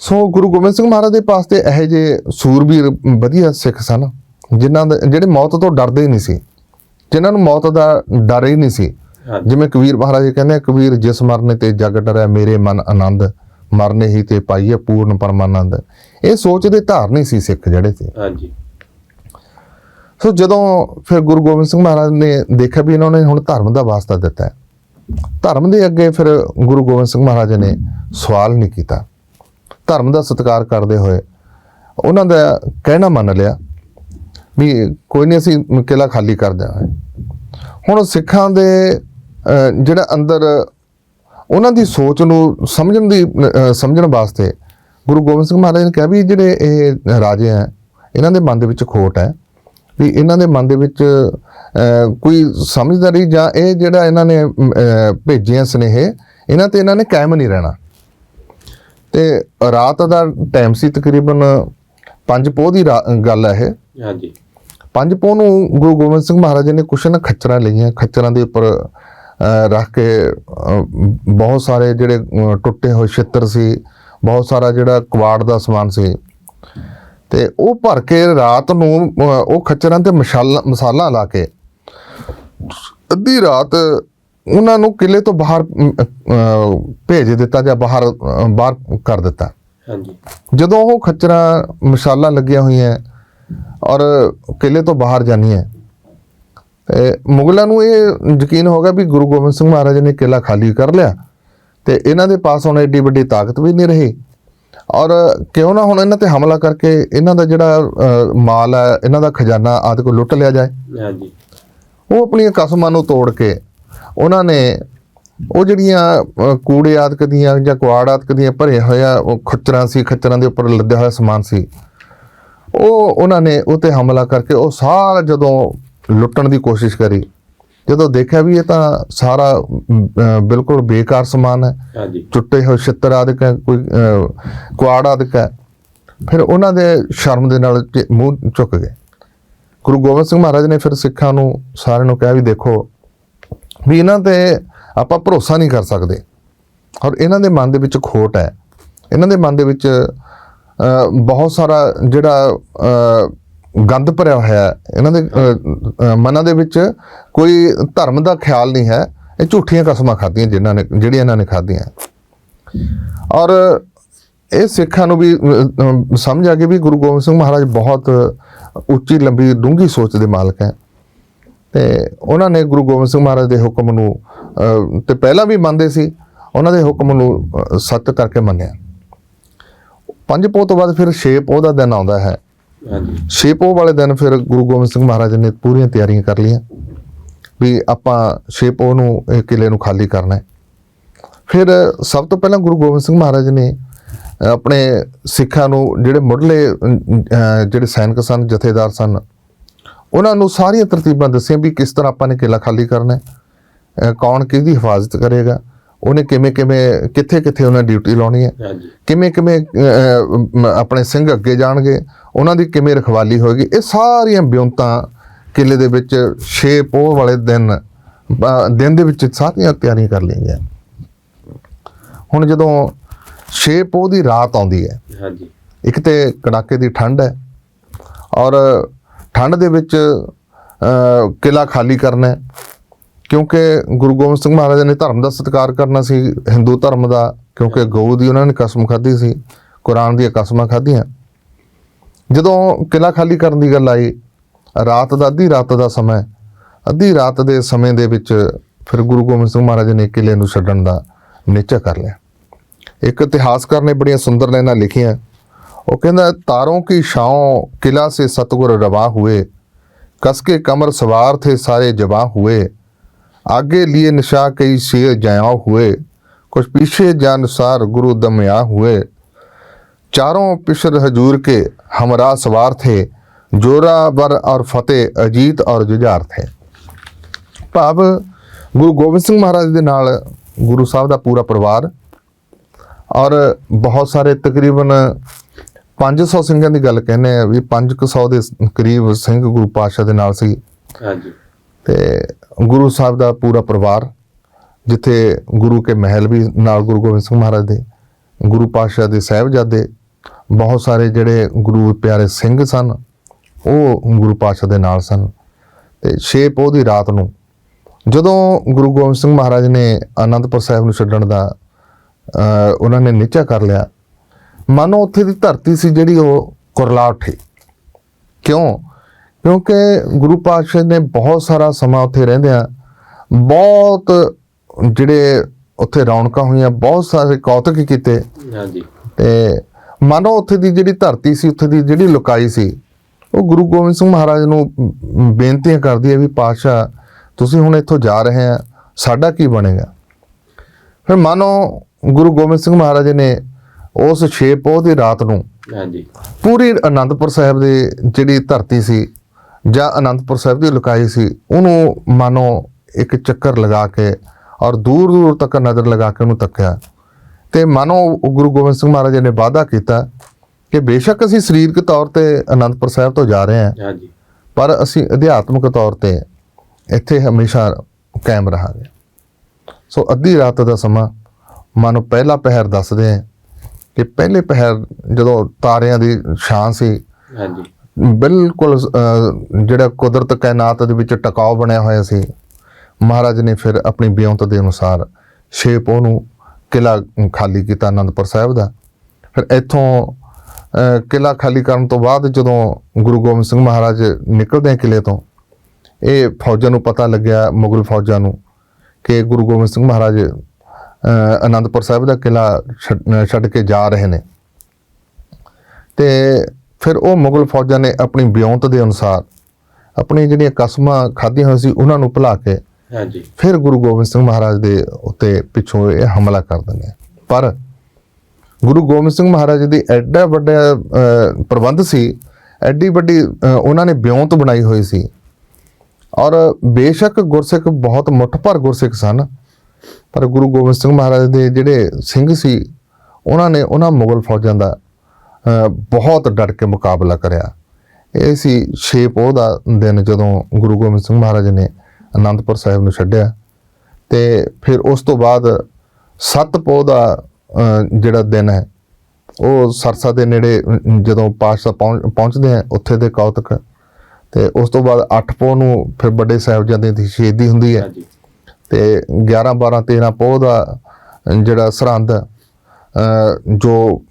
ਸੋ ਗੁਰੂ ਗੋਬਿੰਦ ਸਿੰਘ ਮਹਾਰਾਜ ਦੇ ਪਾਸ ਤੇ ਇਹੋ ਜਿਹੇ ਸੂਰਬੀਰ ਵਧੀਆ ਸਿੱਖ ਸਨ ਜਿਨ੍ਹਾਂ ਦੇ ਜਿਹੜੇ ਮੌਤ ਤੋਂ ਡਰਦੇ ਨਹੀਂ ਸੀ। ਜਿਨ੍ਹਾਂ ਨੂੰ ਮੌਤ ਦਾ ਡਰ ਹੀ ਨਹੀਂ ਸੀ। ਜਿਵੇਂ ਕਬੀਰ ਮਹਾਰਾਜ ਜੀ ਕਹਿੰਦੇ ਕਬੀਰ ਜਿਸ ਮਰਨੇ ਤੇ ਜਗ ਡਰਿਆ ਮੇਰੇ ਮਨ ਆਨੰਦ ਮਰਨੇ ਹੀ ਤੇ ਪਾਈਏ ਪੂਰਨ ਪਰਮਾਨੰਦ। ਇਹ ਸੋਚ ਦੇ ਧਾਰਨੀ ਸੀ ਸਿੱਖ ਜਿਹੜੇ ਸੀ ਹਾਂਜੀ। ਸੋ ਜਦੋਂ ਫਿਰ ਗੁਰੂ ਗੋਬਿੰਦ ਸਿੰਘ ਮਹਾਰਾਜ ਨੇ ਦੇਖਿਆ ਵੀ ਇਹਨਾਂ ਨੇ ਹੁਣ ਧਰਮ ਦਾ ਵਾਸਤਾ ਦਿੱਤਾ ਧਰਮ ਦੇ ਅੱਗੇ ਫਿਰ ਗੁਰੂ ਗੋਬਿੰਦ ਸਿੰਘ ਮਹਾਰਾਜ ਨੇ ਸਵਾਲ ਨਹੀਂ ਕੀਤਾ। ਧਰਮ ਦਾ ਸਤਿਕਾਰ ਕਰਦੇ ਹੋਏ ਉਹਨਾਂ ਦਾ ਕਹਿਣਾ ਮੰਨ ਲਿਆ ਵੀ ਕੋਈ ਨਹੀਂ ਅਸੀਂ ਕਿਲਾ ਖਾਲੀ ਕਰ ਦਿਆਂਗੇ। ਹੁਣ ਸਿੱਖਾਂ ਦੇ ਜਿਹੜਾ ਅੰਦਰ ਉਹਨਾਂ ਦੀ ਸੋਚ ਨੂੰ ਸਮਝਣ ਦੀ ਸਮਝਣ ਵਾਸਤੇ ਗੁਰੂ ਗੋਬਿੰਦ ਸਿੰਘ ਮਹਾਰਾਜ ਨੇ ਕਿਹਾ ਵੀ ਜਿਹੜੇ ਇਹ ਰਾਜੇ ਆ ਇਹਨਾਂ ਦੇ ਮਨ ਦੇ ਵਿੱਚ ਖੋਟ ਹੈ ਵੀ ਇਹਨਾਂ ਦੇ ਮਨ ਦੇ ਵਿੱਚ ਕੋਈ ਸਮਝਦਾਰੀ ਜਾਂ ਇਹ ਜਿਹੜਾ ਇਹਨਾਂ ਨੇ ਅਮ, ਅਹ, ਭੇਜੇ ਸੁਨੇਹੇ ਇਹਨਾਂ ਤੇ ਇਹਨਾਂ ਨੇ ਕਾਇਮ ਨਹੀਂ ਰਹਿਣਾ। ਤੇ ਰਾਤ ਦਾ ਟਾਈਮ ਸੀ ਤਕਰੀਬਨ 5 ਪੋਹ ਦੀ ਰਾ- ਗੱਲ ਹੈ ਇਹ। ਹਾਂਜੀ। ਪੰਜ ਪੋਹ ਨੂੰ ਗੁਰੂ ਗੋਬਿੰਦ ਸਿੰਘ ਮਹਾਰਾਜ ਨੇ ਕੁਛ ਨਾ ਖੱਚਰਾਂ ਲਈਆਂ। ਖੱਚਰਾਂ ਦੇ ਉੱਪਰ ਰੱਖ ਕੇ ਬਹੁਤ ਸਾਰੇ ਜਿਹੜੇ ਟੁੱਟੇ ਹੋਏ ਛਿੱਤਰ ਸੀ ਬਹੁਤ ਸਾਰਾ ਜਿਹੜਾ ਕਵਾੜ ਦਾ ਸਮਾਨ ਸੀ। ਤੇ ਉਹ ਭਰ ਕੇ ਰਾਤ ਨੂੰ ਉਹ ਖੱਚਰਾਂ ਤੇ ਮਸਾਲਾ ਮਸਾਲਾ ਲਾ ਕੇ ਅੱਧੀ ਰਾਤ ਉਹਨਾਂ ਨੂੰ ਕਿਲੇ ਤੋਂ ਬਾਹਰ ਭੇਜ ਦਿੱਤਾ ਜਾਂ ਬਾਹਰ ਬਾਹਰ ਕਰ ਦਿੱਤਾ। ਹਾਂਜੀ। ਜਦੋਂ ਉਹ ਖੱਚਰਾਂ ਮਸਾਲਾ ਲੱਗੀਆਂ ਹੋਈਆਂ ਔਰ ਕਿਲੇ ਤੋਂ ਬਾਹਰ ਜਾਣੀਆਂ ਤੇ ਮੁਗਲਾਂ ਨੂੰ ਇਹ ਯਕੀਨ ਹੋ ਗਿਆ ਵੀ ਗੁਰੂ ਗੋਬਿੰਦ ਸਿੰਘ ਮਹਾਰਾਜ ਨੇ ਕਿਲਾ ਖਾਲੀ ਕਰ ਲਿਆ ਤੇ ਇਹਨਾਂ ਦੇ ਪਾਸ ਹੁਣ ਐਡੀ ਵੱਡੀ ਤਾਕਤ ਵੀ ਨਹੀਂ ਰਹੀ। ਔਰ ਕਿਉਂ ਨਾ ਹੁਣ ਇਹਨਾਂ ਤੇ ਹਮਲਾ ਕਰਕੇ ਇਹਨਾਂ ਦਾ ਜਿਹੜਾ ਮਾਲ ਹੈ ਇਹਨਾਂ ਦਾ ਖਜ਼ਾਨਾ ਆਦਿ ਕੋ ਲੁੱਟ ਲਿਆ ਜਾਏ। ਹਾਂਜੀ। ਉਹ ਆਪਣੀਆਂ ਕਸਮਾਂ ਨੂੰ ਤੋੜ ਕੇ ਉਹਨਾਂ ਨੇ ਉਹ ਜਿਹੜੀਆਂ ਕੂੜੇ ਆਦਿਕ ਦੀਆਂ ਜਾਂ ਕੁਆੜ ਆਦਿਕ ਦੀਆਂ ਭਰੇ ਹੋਇਆ ਉਹ ਖੱਚਰਾਂ ਸੀ ਖੱਚਰਾਂ ਦੇ ਉੱਪਰ ਲੱਦਿਆ ਹੋਇਆ ਸਮਾਨ ਸੀ। ਉਹ ਉਹਨਾਂ ਨੇ ਉਹ ਤੇ ਹਮਲਾ ਕਰਕੇ ਉਹ ਸਾਰਾ ਜਦੋਂ ਲੁੱਟਣ ਦੀ ਕੋਸ਼ਿਸ਼ ਕਰੀ ਜਦੋਂ ਦੇਖਿਆ ਵੀ ਇਹ ਤਾਂ ਸਾਰਾ ਬਿਲਕੁਲ ਬੇਕਾਰ ਸਮਾਨ ਹੈ। ਹਾਂਜੀ। ਟੁੱਟੇ ਹੋਏ ਛਿੱਤਰ ਆਦਿਕ ਹੈ ਕੋਈ ਕੁਆੜ ਆਦਿਕ ਹੈ। ਫਿਰ ਉਹਨਾਂ ਦੇ ਸ਼ਰਮ ਦੇ ਨਾਲ ਮੂੰਹ ਝੁੱਕ ਗਏ। ਗੁਰੂ ਗੋਬਿੰਦ ਸਿੰਘ ਮਹਾਰਾਜ ਨੇ ਫਿਰ ਸਿੱਖਾਂ ਨੂੰ ਸਾਰਿਆਂ ਨੂੰ ਕਿਹਾ ਵੀ ਦੇਖੋ ਵੀ ਇਹਨਾਂ ਤੇ ਆਪਾਂ ਭਰੋਸਾ ਨਹੀਂ ਕਰ ਸਕਦੇ। ਔਰ ਇਹਨਾਂ ਦੇ ਮਨ ਦੇ ਵਿੱਚ ਖੋਟ ਹੈ। ਇਹਨਾਂ ਦੇ ਮਨ ਦੇ ਵਿੱਚ ਬਹੁਤ ਸਾਰਾ ਜਿਹੜਾ ਗੰਦ ਭਰਿਆ ਹੋਇਆ ਇਹਨਾਂ ਦੇ ਮਨਾਂ ਦੇ ਵਿੱਚ ਕੋਈ ਧਰਮ ਦਾ ਖਿਆਲ ਨਹੀਂ ਹੈ। ਇਹ ਝੂਠੀਆਂ ਕਸਮਾਂ ਖਾਧੀਆਂ ਜਿਨ੍ਹਾਂ ਨੇ ਜਿਹੜੀਆਂ ਇਹਨਾਂ ਨੇ ਖਾਧੀਆਂ। ਔਰ ਇਹ ਸਿੱਖਾਂ ਨੂੰ ਵੀ ਸਮਝ ਆ ਗਈ ਵੀ ਗੁਰੂ ਗੋਬਿੰਦ ਸਿੰਘ ਮਹਾਰਾਜ ਬਹੁਤ ਉੱਚੀ ਲੰਬੀ ਡੂੰਘੀ ਸੋਚ ਦੇ ਮਾਲਕ ਹੈ। ਤੇ ਉਹਨਾਂ ਨੇ ਗੁਰੂ ਗੋਬਿੰਦ ਸਿੰਘ ਮਹਾਰਾਜ ਦੇ ਹੁਕਮ ਨੂੰ ਅਹ, ਤੇ ਪਹਿਲਾਂ ਵੀ ਮੰਨਦੇ ਸੀ। ਉਹਨਾਂ ਦੇ ਹੁਕਮ ਨੂੰ ਅਹ, ਸੱਚ ਕਰਕੇ ਮੰਨਿਆ। ਪੰਜ ਪੋਹ ਤੋਂ ਬਾਅਦ ਫਿਰ ਛੇ ਪੋਹ ਦਾ ਦਿਨ ਆਉਂਦਾ ਹੈ। ਹਾਂਜੀ। ਪੋਹ ਵਾਲੇ ਦਿਨ ਫਿਰ ਗੁਰੂ ਗੋਬਿੰਦ ਸਿੰਘ ਮਹਾਰਾਜ ਨੇ ਪੂਰੀਆਂ ਤਿਆਰੀਆਂ ਕਰ ਲਈਆਂ। ਵੀ ਆਪਾਂ ਛੇ ਪੋਹ ਨੂੰ ਇਹ ਕਿਲੇ ਨੂੰ ਖਾਲੀ ਕਰਨਾ ਹੈ। ਫਿਰ ਸਭ ਤੋਂ ਪਹਿਲਾਂ ਗੁਰੂ ਗੋਬਿੰਦ ਸਿੰਘ ਮਹਾਰਾਜ ਨੇ ਆਪਣੇ ਸਿੱਖਾਂ ਨੂੰ ਜਿਹੜੇ ਮੁੱਢਲੇ ਜਿਹੜੇ ਸੈਨਿਕ ਸਨ ਜਥੇਦਾਰ ਸਨ ਉਹਨਾਂ ਨੂੰ ਸਾਰੀਆਂ ਤਰਤੀਬਾਂ ਦੱਸੀਆਂ ਵੀ ਕਿਸ ਤਰ੍ਹਾਂ ਆਪਾਂ ਨੇ ਕਿਲਾ ਖਾਲੀ ਕਰਨਾ ਹੈ। ਕੌਣ ਕਿਹਦੀ ਹਿਫਾਜ਼ਤ ਕਰੇਗਾ? ਉਹਨੇ ਕਿਵੇਂ ਕਿਵੇਂ ਕਿੱਥੇ ਕਿੱਥੇ ਉਹਨੇ ਡਿਊਟੀ ਲਾਉਣੀ ਹੈ? ਕਿਵੇਂ ਕਿਵੇਂ ਆਪਣੇ ਸਿੰਘ ਅੱਗੇ ਜਾਣਗੇ? ਉਹਨਾਂ ਦੀ ਕਿਵੇਂ ਰਖਵਾਲੀ ਹੋਏਗੀ? ਇਹ ਸਾਰੀਆਂ ਬਿਉਂਤਾਂ ਕਿਲੇ ਦੇ ਵਿੱਚ 6 ਪੋਹ ਵਾਲੇ ਦਿਨ ਦਿਨ ਦੇ ਵਿੱਚ ਸਾਰੀਆਂ ਤਿਆਰੀਆਂ ਕਰ ਲਈਆਂ। ਗਈਆਂ ਹੁਣ ਜਦੋਂ 6 ਪੋਹ ਦੀ ਰਾਤ ਆਉਂਦੀ ਹੈ ਹਾਂਜੀ। ਇੱਕ ਤੇ ਕੜਾਕੇ ਦੀ ਠੰਡ ਹੈ ਔਰ ਠੰਡ ਦੇ ਵਿੱਚ ਕਿਲਾ ਖਾਲੀ ਕਰਨਾ ਹੈ। ਕਿਉਂਕਿ ਗੁਰੂ ਗੋਬਿੰਦ ਸਿੰਘ ਮਹਾਰਾਜ ਨੇ ਧਰਮ ਦਾ ਸਤਿਕਾਰ ਕਰਨਾ ਸੀ ਹਿੰਦੂ ਧਰਮ ਦਾ ਕਿਉਂਕਿ ਗਊ ਦੀ ਉਹਨਾਂ ਨੇ ਕਸਮ ਖਾਧੀ ਸੀ ਕੁਰਾਨ ਦੀਆਂ ਕਸਮਾਂ ਖਾਧੀਆਂ। ਜਦੋਂ ਕਿਲਾ ਖਾਲੀ ਕਰਨ ਦੀ ਗੱਲ ਆਈ ਰਾਤ ਦਾ ਅੱਧੀ ਰਾਤ ਦਾ ਸਮਾਂ ਅੱਧੀ ਰਾਤ ਦੇ ਸਮੇਂ ਦੇ ਵਿੱਚ ਫਿਰ ਗੁਰੂ ਗੋਬਿੰਦ ਸਿੰਘ ਮਹਾਰਾਜ ਨੇ ਕਿਲੇ ਨੂੰ ਛੱਡਣ ਦਾ ਨਿਸ਼ਚੈ ਕਰ ਲਿਆ। ਇੱਕ ਇਤਿਹਾਸਕਾਰ ਨੇ ਬੜੀਆਂ ਸੁੰਦਰ ਲਾਈਨਾਂ ਲਿਖੀਆਂ। ਉਹ ਕਹਿੰਦਾ ਤਾਰੋਂ ਕੀ ਛਾਉ ਕਿਲਾ ਸੇ ਸਤਗੁਰ ਰਵਾ ਹੋਏ ਕਸ ਕੇ ਕਮਰ ਸਵਾਰ ਥੇ ਸਾਰੇ ਜਵਾ ਹੋਏ आगे लिए निशा कई शेर जया हुए कुछ पीछे जानसार गुरु दमया हुए चारों पिशर हजूर के हमरा सवार थे जोरावर और फतेह अजीत और जुझार थे ਭਾਵ ਗੁਰੂ ਗੋਬਿੰਦ ਸਿੰਘ ਮਹਾਰਾਜ ਦੇ ਨਾਲ ਗੁਰੂ ਸਾਹਿਬ ਦਾ ਪੂਰਾ ਪਰਿਵਾਰ ਔਰ ਬਹੁਤ ਸਾਰੇ ਤਕਰੀਬਨ 500 ਸਿੰਘਾਂ ਦੀ ਗੱਲ ਕਹਿੰਦੇ ਆ ਵੀ 500 ਦੇ ਕਰੀਬ ਸਿੰਘ ਗੁਰੂ ਪਾਤਸ਼ਾਹ ਦੇ ਨਾਲ ਸੀ ਹਾਂਜੀ ਤੇ ਗੁਰੂ ਸਾਹਿਬ ਦਾ ਪੂਰਾ ਪਰਿਵਾਰ, ਜਿੱਥੇ ਗੁਰੂ ਕੇ ਮਹਿਲ ਵੀ ਨਾਲ ਗੁਰੂ ਗੋਬਿੰਦ ਸਿੰਘ ਮਹਾਰਾਜ ਦੇ, ਗੁਰੂ ਪਾਤਸ਼ਾਹ ਦੇ ਸਾਹਿਬਜ਼ਾਦੇ, ਬਹੁਤ ਸਾਰੇ ਜਿਹੜੇ ਗੁਰੂ ਪਿਆਰੇ ਸਿੰਘ ਸਨ, ਉਹ ਗੁਰੂ ਪਾਤਸ਼ਾਹ ਦੇ ਨਾਲ ਸਨ। ਤੇ ਛੇ ਪੋਹ ਦੀ ਰਾਤ ਨੂੰ ਜਦੋਂ ਗੁਰੂ ਗੋਬਿੰਦ ਸਿੰਘ ਮਹਾਰਾਜ ਨੇ ਆਨੰਦਪੁਰ ਸਾਹਿਬ ਨੂੰ ਛੱਡਣ ਦਾ ਉਹਨਾਂ ਨੇ ਨਿਸ਼ਚਾ ਕਰ ਲਿਆ, ਮਾਨੋ ਉੱਥੇ ਦੀ ਧਰਤੀ ਸੀ ਜਿਹੜੀ ਉਹ ਕੁਰਲਾ ਉੱਠੀ। ਕਿਉਂ? ਕਿਉਂਕਿ ਗੁਰੂ ਪਾਤਸ਼ਾਹ ਨੇ ਬਹੁਤ ਸਾਰਾ ਸਮਾਂ ਉੱਥੇ ਰਹਿੰਦਿਆਂ ਬਹੁਤ ਜਿਹੜੇ ਉੱਥੇ ਰੌਣਕਾਂ ਹੋਈਆਂ ਬਹੁਤ ਸਾਰੇ ਕੌਤਕ ਕੀਤੇ। ਹਾਂਜੀ। ਤੇ ਮਾਨੋ ਉੱਥੇ ਦੀ ਜਿਹੜੀ ਧਰਤੀ ਸੀ ਉੱਥੇ ਦੀ ਜਿਹੜੀ ਲੁਕਾਈ ਸੀ ਉਹ ਗੁਰੂ ਗੋਬਿੰਦ ਸਿੰਘ ਮਹਾਰਾਜ ਨੂੰ ਬੇਨਤੀਆਂ ਕਰਦੀ ਹੈ ਵੀ ਪਾਤਸ਼ਾਹ ਤੁਸੀਂ ਹੁਣ ਇੱਥੋਂ ਜਾ ਰਹੇ ਆ ਸਾਡਾ ਕੀ ਬਣੇਗਾ? ਫਿਰ ਮਾਨੋ ਗੁਰੂ ਗੋਬਿੰਦ ਸਿੰਘ ਮਹਾਰਾਜ ਨੇ ਉਸ 6 ਪੋਹ ਦੀ ਰਾਤ ਨੂੰ ਹਾਂਜੀ। ਪੂਰੀ ਅਨੰਦਪੁਰ ਸਾਹਿਬ ਦੀ ਜਿਹੜੀ ਧਰਤੀ ਸੀ ਜਾਂ ਅਨੰਦਪੁਰ ਸਾਹਿਬ ਦੀ ਲੁਕਾਈ ਸੀ ਉਹਨੂੰ ਮਾਨੋ ਇੱਕ ਚੱਕਰ ਲਗਾ ਕੇ ਔਰ ਦੂਰ ਦੂਰ ਤੱਕ ਨਜ਼ਰ ਲਗਾ ਕੇ ਉਹਨੂੰ ਤੱਕਿਆ। ਤੇ ਮਾਨੋ ਗੁਰੂ ਗੋਬਿੰਦ ਸਿੰਘ ਮਹਾਰਾਜ ਨੇ ਵਾਅਦਾ ਕੀਤਾ ਕਿ ਬੇਸ਼ੱਕ ਅਸੀਂ ਸਰੀਰਕ ਤੌਰ ਤੇ ਅਨੰਦਪੁਰ ਸਾਹਿਬ ਤੋਂ ਜਾ ਰਹੇ ਹਾਂ ਹਾਂਜੀ। ਪਰ ਅਸੀਂ ਅਧਿਆਤਮਿਕ ਤੌਰ ਤੇ ਇੱਥੇ ਹਮੇਸ਼ਾ ਕਾਇਮ ਰਹਾਂਗੇ। ਸੋ ਅੱਧੀ ਰਾਤ ਦਾ ਸਮਾਂ ਮਾਨੋ ਪਹਿਲਾ ਪਹਿਰ ਦੱਸਦੇ ਆ ਕਿ ਪਹਿਲੇ ਪਹਿਰ ਜਦੋਂ ਤਾਰਿਆਂ ਦੀ ਛਾਂ ਸੀ ਹਾਂਜੀ। ਬਿਲਕੁਲ ਜਿਹੜਾ ਕੁਦਰਤ ਕਾਇਨਾਤ ਦੇ ਵਿੱਚ ਟਿਕਾਓ ਬਣਿਆ ਹੋਇਆ ਸੀ ਮਹਾਰਾਜ ਨੇ ਫਿਰ ਆਪਣੀ ਬਿਉਂਤ ਦੇ ਅਨੁਸਾਰ ਸ਼ੇਪ ਉਹਨੂੰ ਕਿਲਾ ਖਾਲੀ ਕੀਤਾ ਅਨੰਦਪੁਰ ਸਾਹਿਬ ਦਾ। ਫਿਰ ਇੱਥੋਂ ਅਹ, ਕਿਲਾ ਖਾਲੀ ਕਰਨ ਤੋਂ ਬਾਅਦ ਜਦੋਂ ਗੁਰੂ ਗੋਬਿੰਦ ਸਿੰਘ ਮਹਾਰਾਜ ਨਿਕਲਦੇ ਆ ਕਿਲੇ ਤੋਂ ਇਹ ਫੌਜਾਂ ਨੂੰ ਪਤਾ ਲੱਗਿਆ ਮੁਗਲ ਫੌਜਾਂ ਨੂੰ ਕਿ ਗੁਰੂ ਗੋਬਿੰਦ ਸਿੰਘ ਮਹਾਰਾਜ ਅਨੰਦਪੁਰ ਸਾਹਿਬ ਦਾ ਕਿਲਾ ਛੱਡ ਛੱਡ ਕੇ ਜਾ ਰਹੇ ਨੇ। ਤੇ ਫਿਰ ਉਹ ਮੁਗਲ ਫੌਜਾਂ ਨੇ ਆਪਣੀ ਬਿਉਂਤ ਦੇ ਅਨੁਸਾਰ ਆਪਣੀ ਜਿਹੜੀਆਂ ਕਸਮਾਂ ਖਾਧੀਆਂ ਹੋਈਆਂ ਸੀ ਉਹਨਾਂ ਨੂੰ ਭੁਲਾ ਕੇ ਹਾਂਜੀ। ਫਿਰ ਗੁਰੂ ਗੋਬਿੰਦ ਸਿੰਘ ਮਹਾਰਾਜ ਦੇ ਉੱਤੇ ਪਿੱਛੋਂ ਇਹ ਹਮਲਾ ਕਰ ਦਿੰਦੇ ਪਰ ਗੁਰੂ ਗੋਬਿੰਦ ਸਿੰਘ ਮਹਾਰਾਜ ਦੀ ਐਡਾ ਵੱਡਾ ਪ੍ਰਬੰਧ ਸੀ ਐਡੀ ਵੱਡੀ ਉਹਨਾਂ ਨੇ ਬਿਉਂਤ ਬਣਾਈ ਹੋਈ ਸੀ। ਔਰ ਬੇਸ਼ੱਕ ਗੁਰਸਿੱਖ ਬਹੁਤ ਮੁੱਠਭਰ ਗੁਰਸਿੱਖ ਸਨ ਪਰ ਗੁਰੂ ਗੋਬਿੰਦ ਸਿੰਘ ਮਹਾਰਾਜ ਦੇ ਜਿਹੜੇ ਸਿੰਘ ਸੀ ਉਹਨਾਂ ਨੇ ਉਹਨਾਂ ਮੁਗਲ ਫੌਜਾਂ ਦਾ ਬਹੁਤ ਡਟ ਕੇ ਮੁਕਾਬਲਾ ਕਰਿਆ। ਇਹ ਸੀ 6 ਪੋਹ ਦਾ ਦਿਨ ਜਦੋਂ ਗੁਰੂ ਗੋਬਿੰਦ ਸਿੰਘ ਮਹਾਰਾਜ ਨੇ ਅਨੰਦਪੁਰ ਸਾਹਿਬ ਨੂੰ ਛੱਡਿਆ ਤੇ ਫਿਰ ਉਸ ਤੋਂ ਬਾਅਦ 7 ਪੋਹ ਦਾ ਜਿਹੜਾ ਦਿਨ ਹੈ ਉਹ ਸਰਸਾ ਦੇ ਨੇੜੇ ਜਦੋਂ ਪਹੁੰਚ- ਪਹੁੰਚਦੇ ਆ ਉੱਥੇ ਦੇ ਕੌਤਕ ਤੇ ਉਸ ਤੋਂ ਬਾਅਦ 8 ਪੋਹ ਨੂੰ ਫਿਰ ਵੱਡੇ ਸਾਹਿਬਜ਼ਾਦੇ ਦੀ ਸ਼ਹੀਦੀ ਹੁੰਦੀ ਹੈ ਤੇ 11 12 13 ਪੋਹ ਦਾ ਜਿਹੜਾ ਸਰਹੰਦ ਜੋ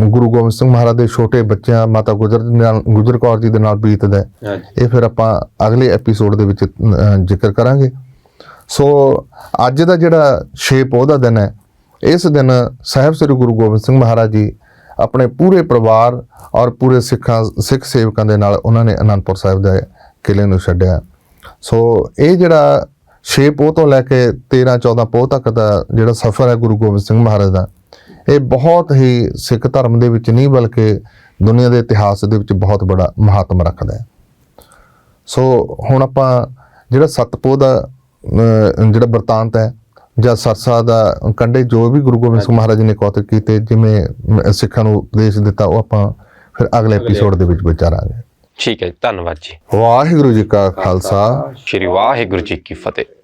ਗੁਰੂ ਗੋਬਿੰਦ ਸਿੰਘ ਮਹਾਰਾਜ ਦੇ ਛੋਟੇ ਬੱਚਿਆਂ ਮਾਤਾ ਗੁਜਰ ਦੇ ਨਾਲ ਗੁਜਰ ਕੌਰ ਜੀ ਦੇ ਨਾਲ ਬੀਤਦਾ ਹੈ। ਇਹ ਫਿਰ ਆਪਾਂ ਅਗਲੇ ਐਪੀਸੋਡ ਦੇ ਵਿੱਚ ਜ਼ਿਕਰ ਕਰਾਂਗੇ। ਸੋ ਅੱਜ ਦਾ ਜਿਹੜਾ 6 ਪੋਹ ਦਾ ਦਿਨ ਹੈ ਇਸ ਦਿਨ ਸਾਹਿਬ ਸ੍ਰੀ ਗੁਰੂ ਗੋਬਿੰਦ ਸਿੰਘ ਮਹਾਰਾਜ ਜੀ ਆਪਣੇ ਪੂਰੇ ਪਰਿਵਾਰ ਔਰ ਪੂਰੇ ਸਿੱਖਾਂ ਸਿੱਖ ਸੇਵਕਾਂ ਦੇ ਨਾਲ ਉਹਨਾਂ ਨੇ ਅਨੰਦਪੁਰ ਸਾਹਿਬ ਦੇ ਕਿਲੇ ਨੂੰ ਛੱਡਿਆ। ਸੋ ਇਹ ਜਿਹੜਾ 6 ਪੋਹ ਤੋਂ ਲੈ ਕੇ 13 14 ਪੋਹ ਤੱਕ ਦਾ ਜਿਹੜਾ ਸਫ਼ਰ ਹੈ ਗੁਰੂ ਗੋਬਿੰਦ ਸਿੰਘ ਮਹਾਰਾਜ ਦਾ ਇਹ ਬਹੁਤ ਹੀ ਸਿੱਖ ਧਰਮ ਦੇ ਵਿੱਚ ਨਹੀਂ ਬਲਕਿ ਦੁਨੀਆ ਦੇ ਇਤਿਹਾਸ ਦੇ ਵਿੱਚ ਬਹੁਤ ਬੜਾ ਮਹੱਤਵ ਰੱਖਦਾ ਹੈ। ਸੋ ਹੁਣ ਆਪਾਂ ਜਿਹੜਾ ਸਤਪੋ ਦਾ ਜਿਹੜਾ ਵਰਤਾਂਤ ਹੈ ਜਾਂ ਸਰਸਾ ਦਾ ਕੰਡੇ ਜੋ ਵੀ ਗੁਰੂ ਗੋਬਿੰਦ ਸਿੰਘ ਮਹਾਰਾਜ ਨੇ ਕੌਤਕ ਕੀਤੇ ਜਿਵੇਂ ਸਿੱਖਾਂ ਨੂੰ ਉਪਦੇਸ਼ ਦਿੱਤਾ ਉਹ ਆਪਾਂ ਫਿਰ ਅਗਲੇ ਐਪੀਸੋਡ ਦੇ ਵਿੱਚ ਵਿਚਾਰਾਂਗੇ। ਠੀਕ ਹੈ ਧੰਨਵਾਦ ਜੀ। ਵਾਹਿਗੁਰੂ ਜੀ ਕਾ ਖਾਲਸਾ। ਸ਼੍ਰੀ ਵਾਹਿਗੁਰੂ ਜੀ ਕੀ ਫਤਿਹ।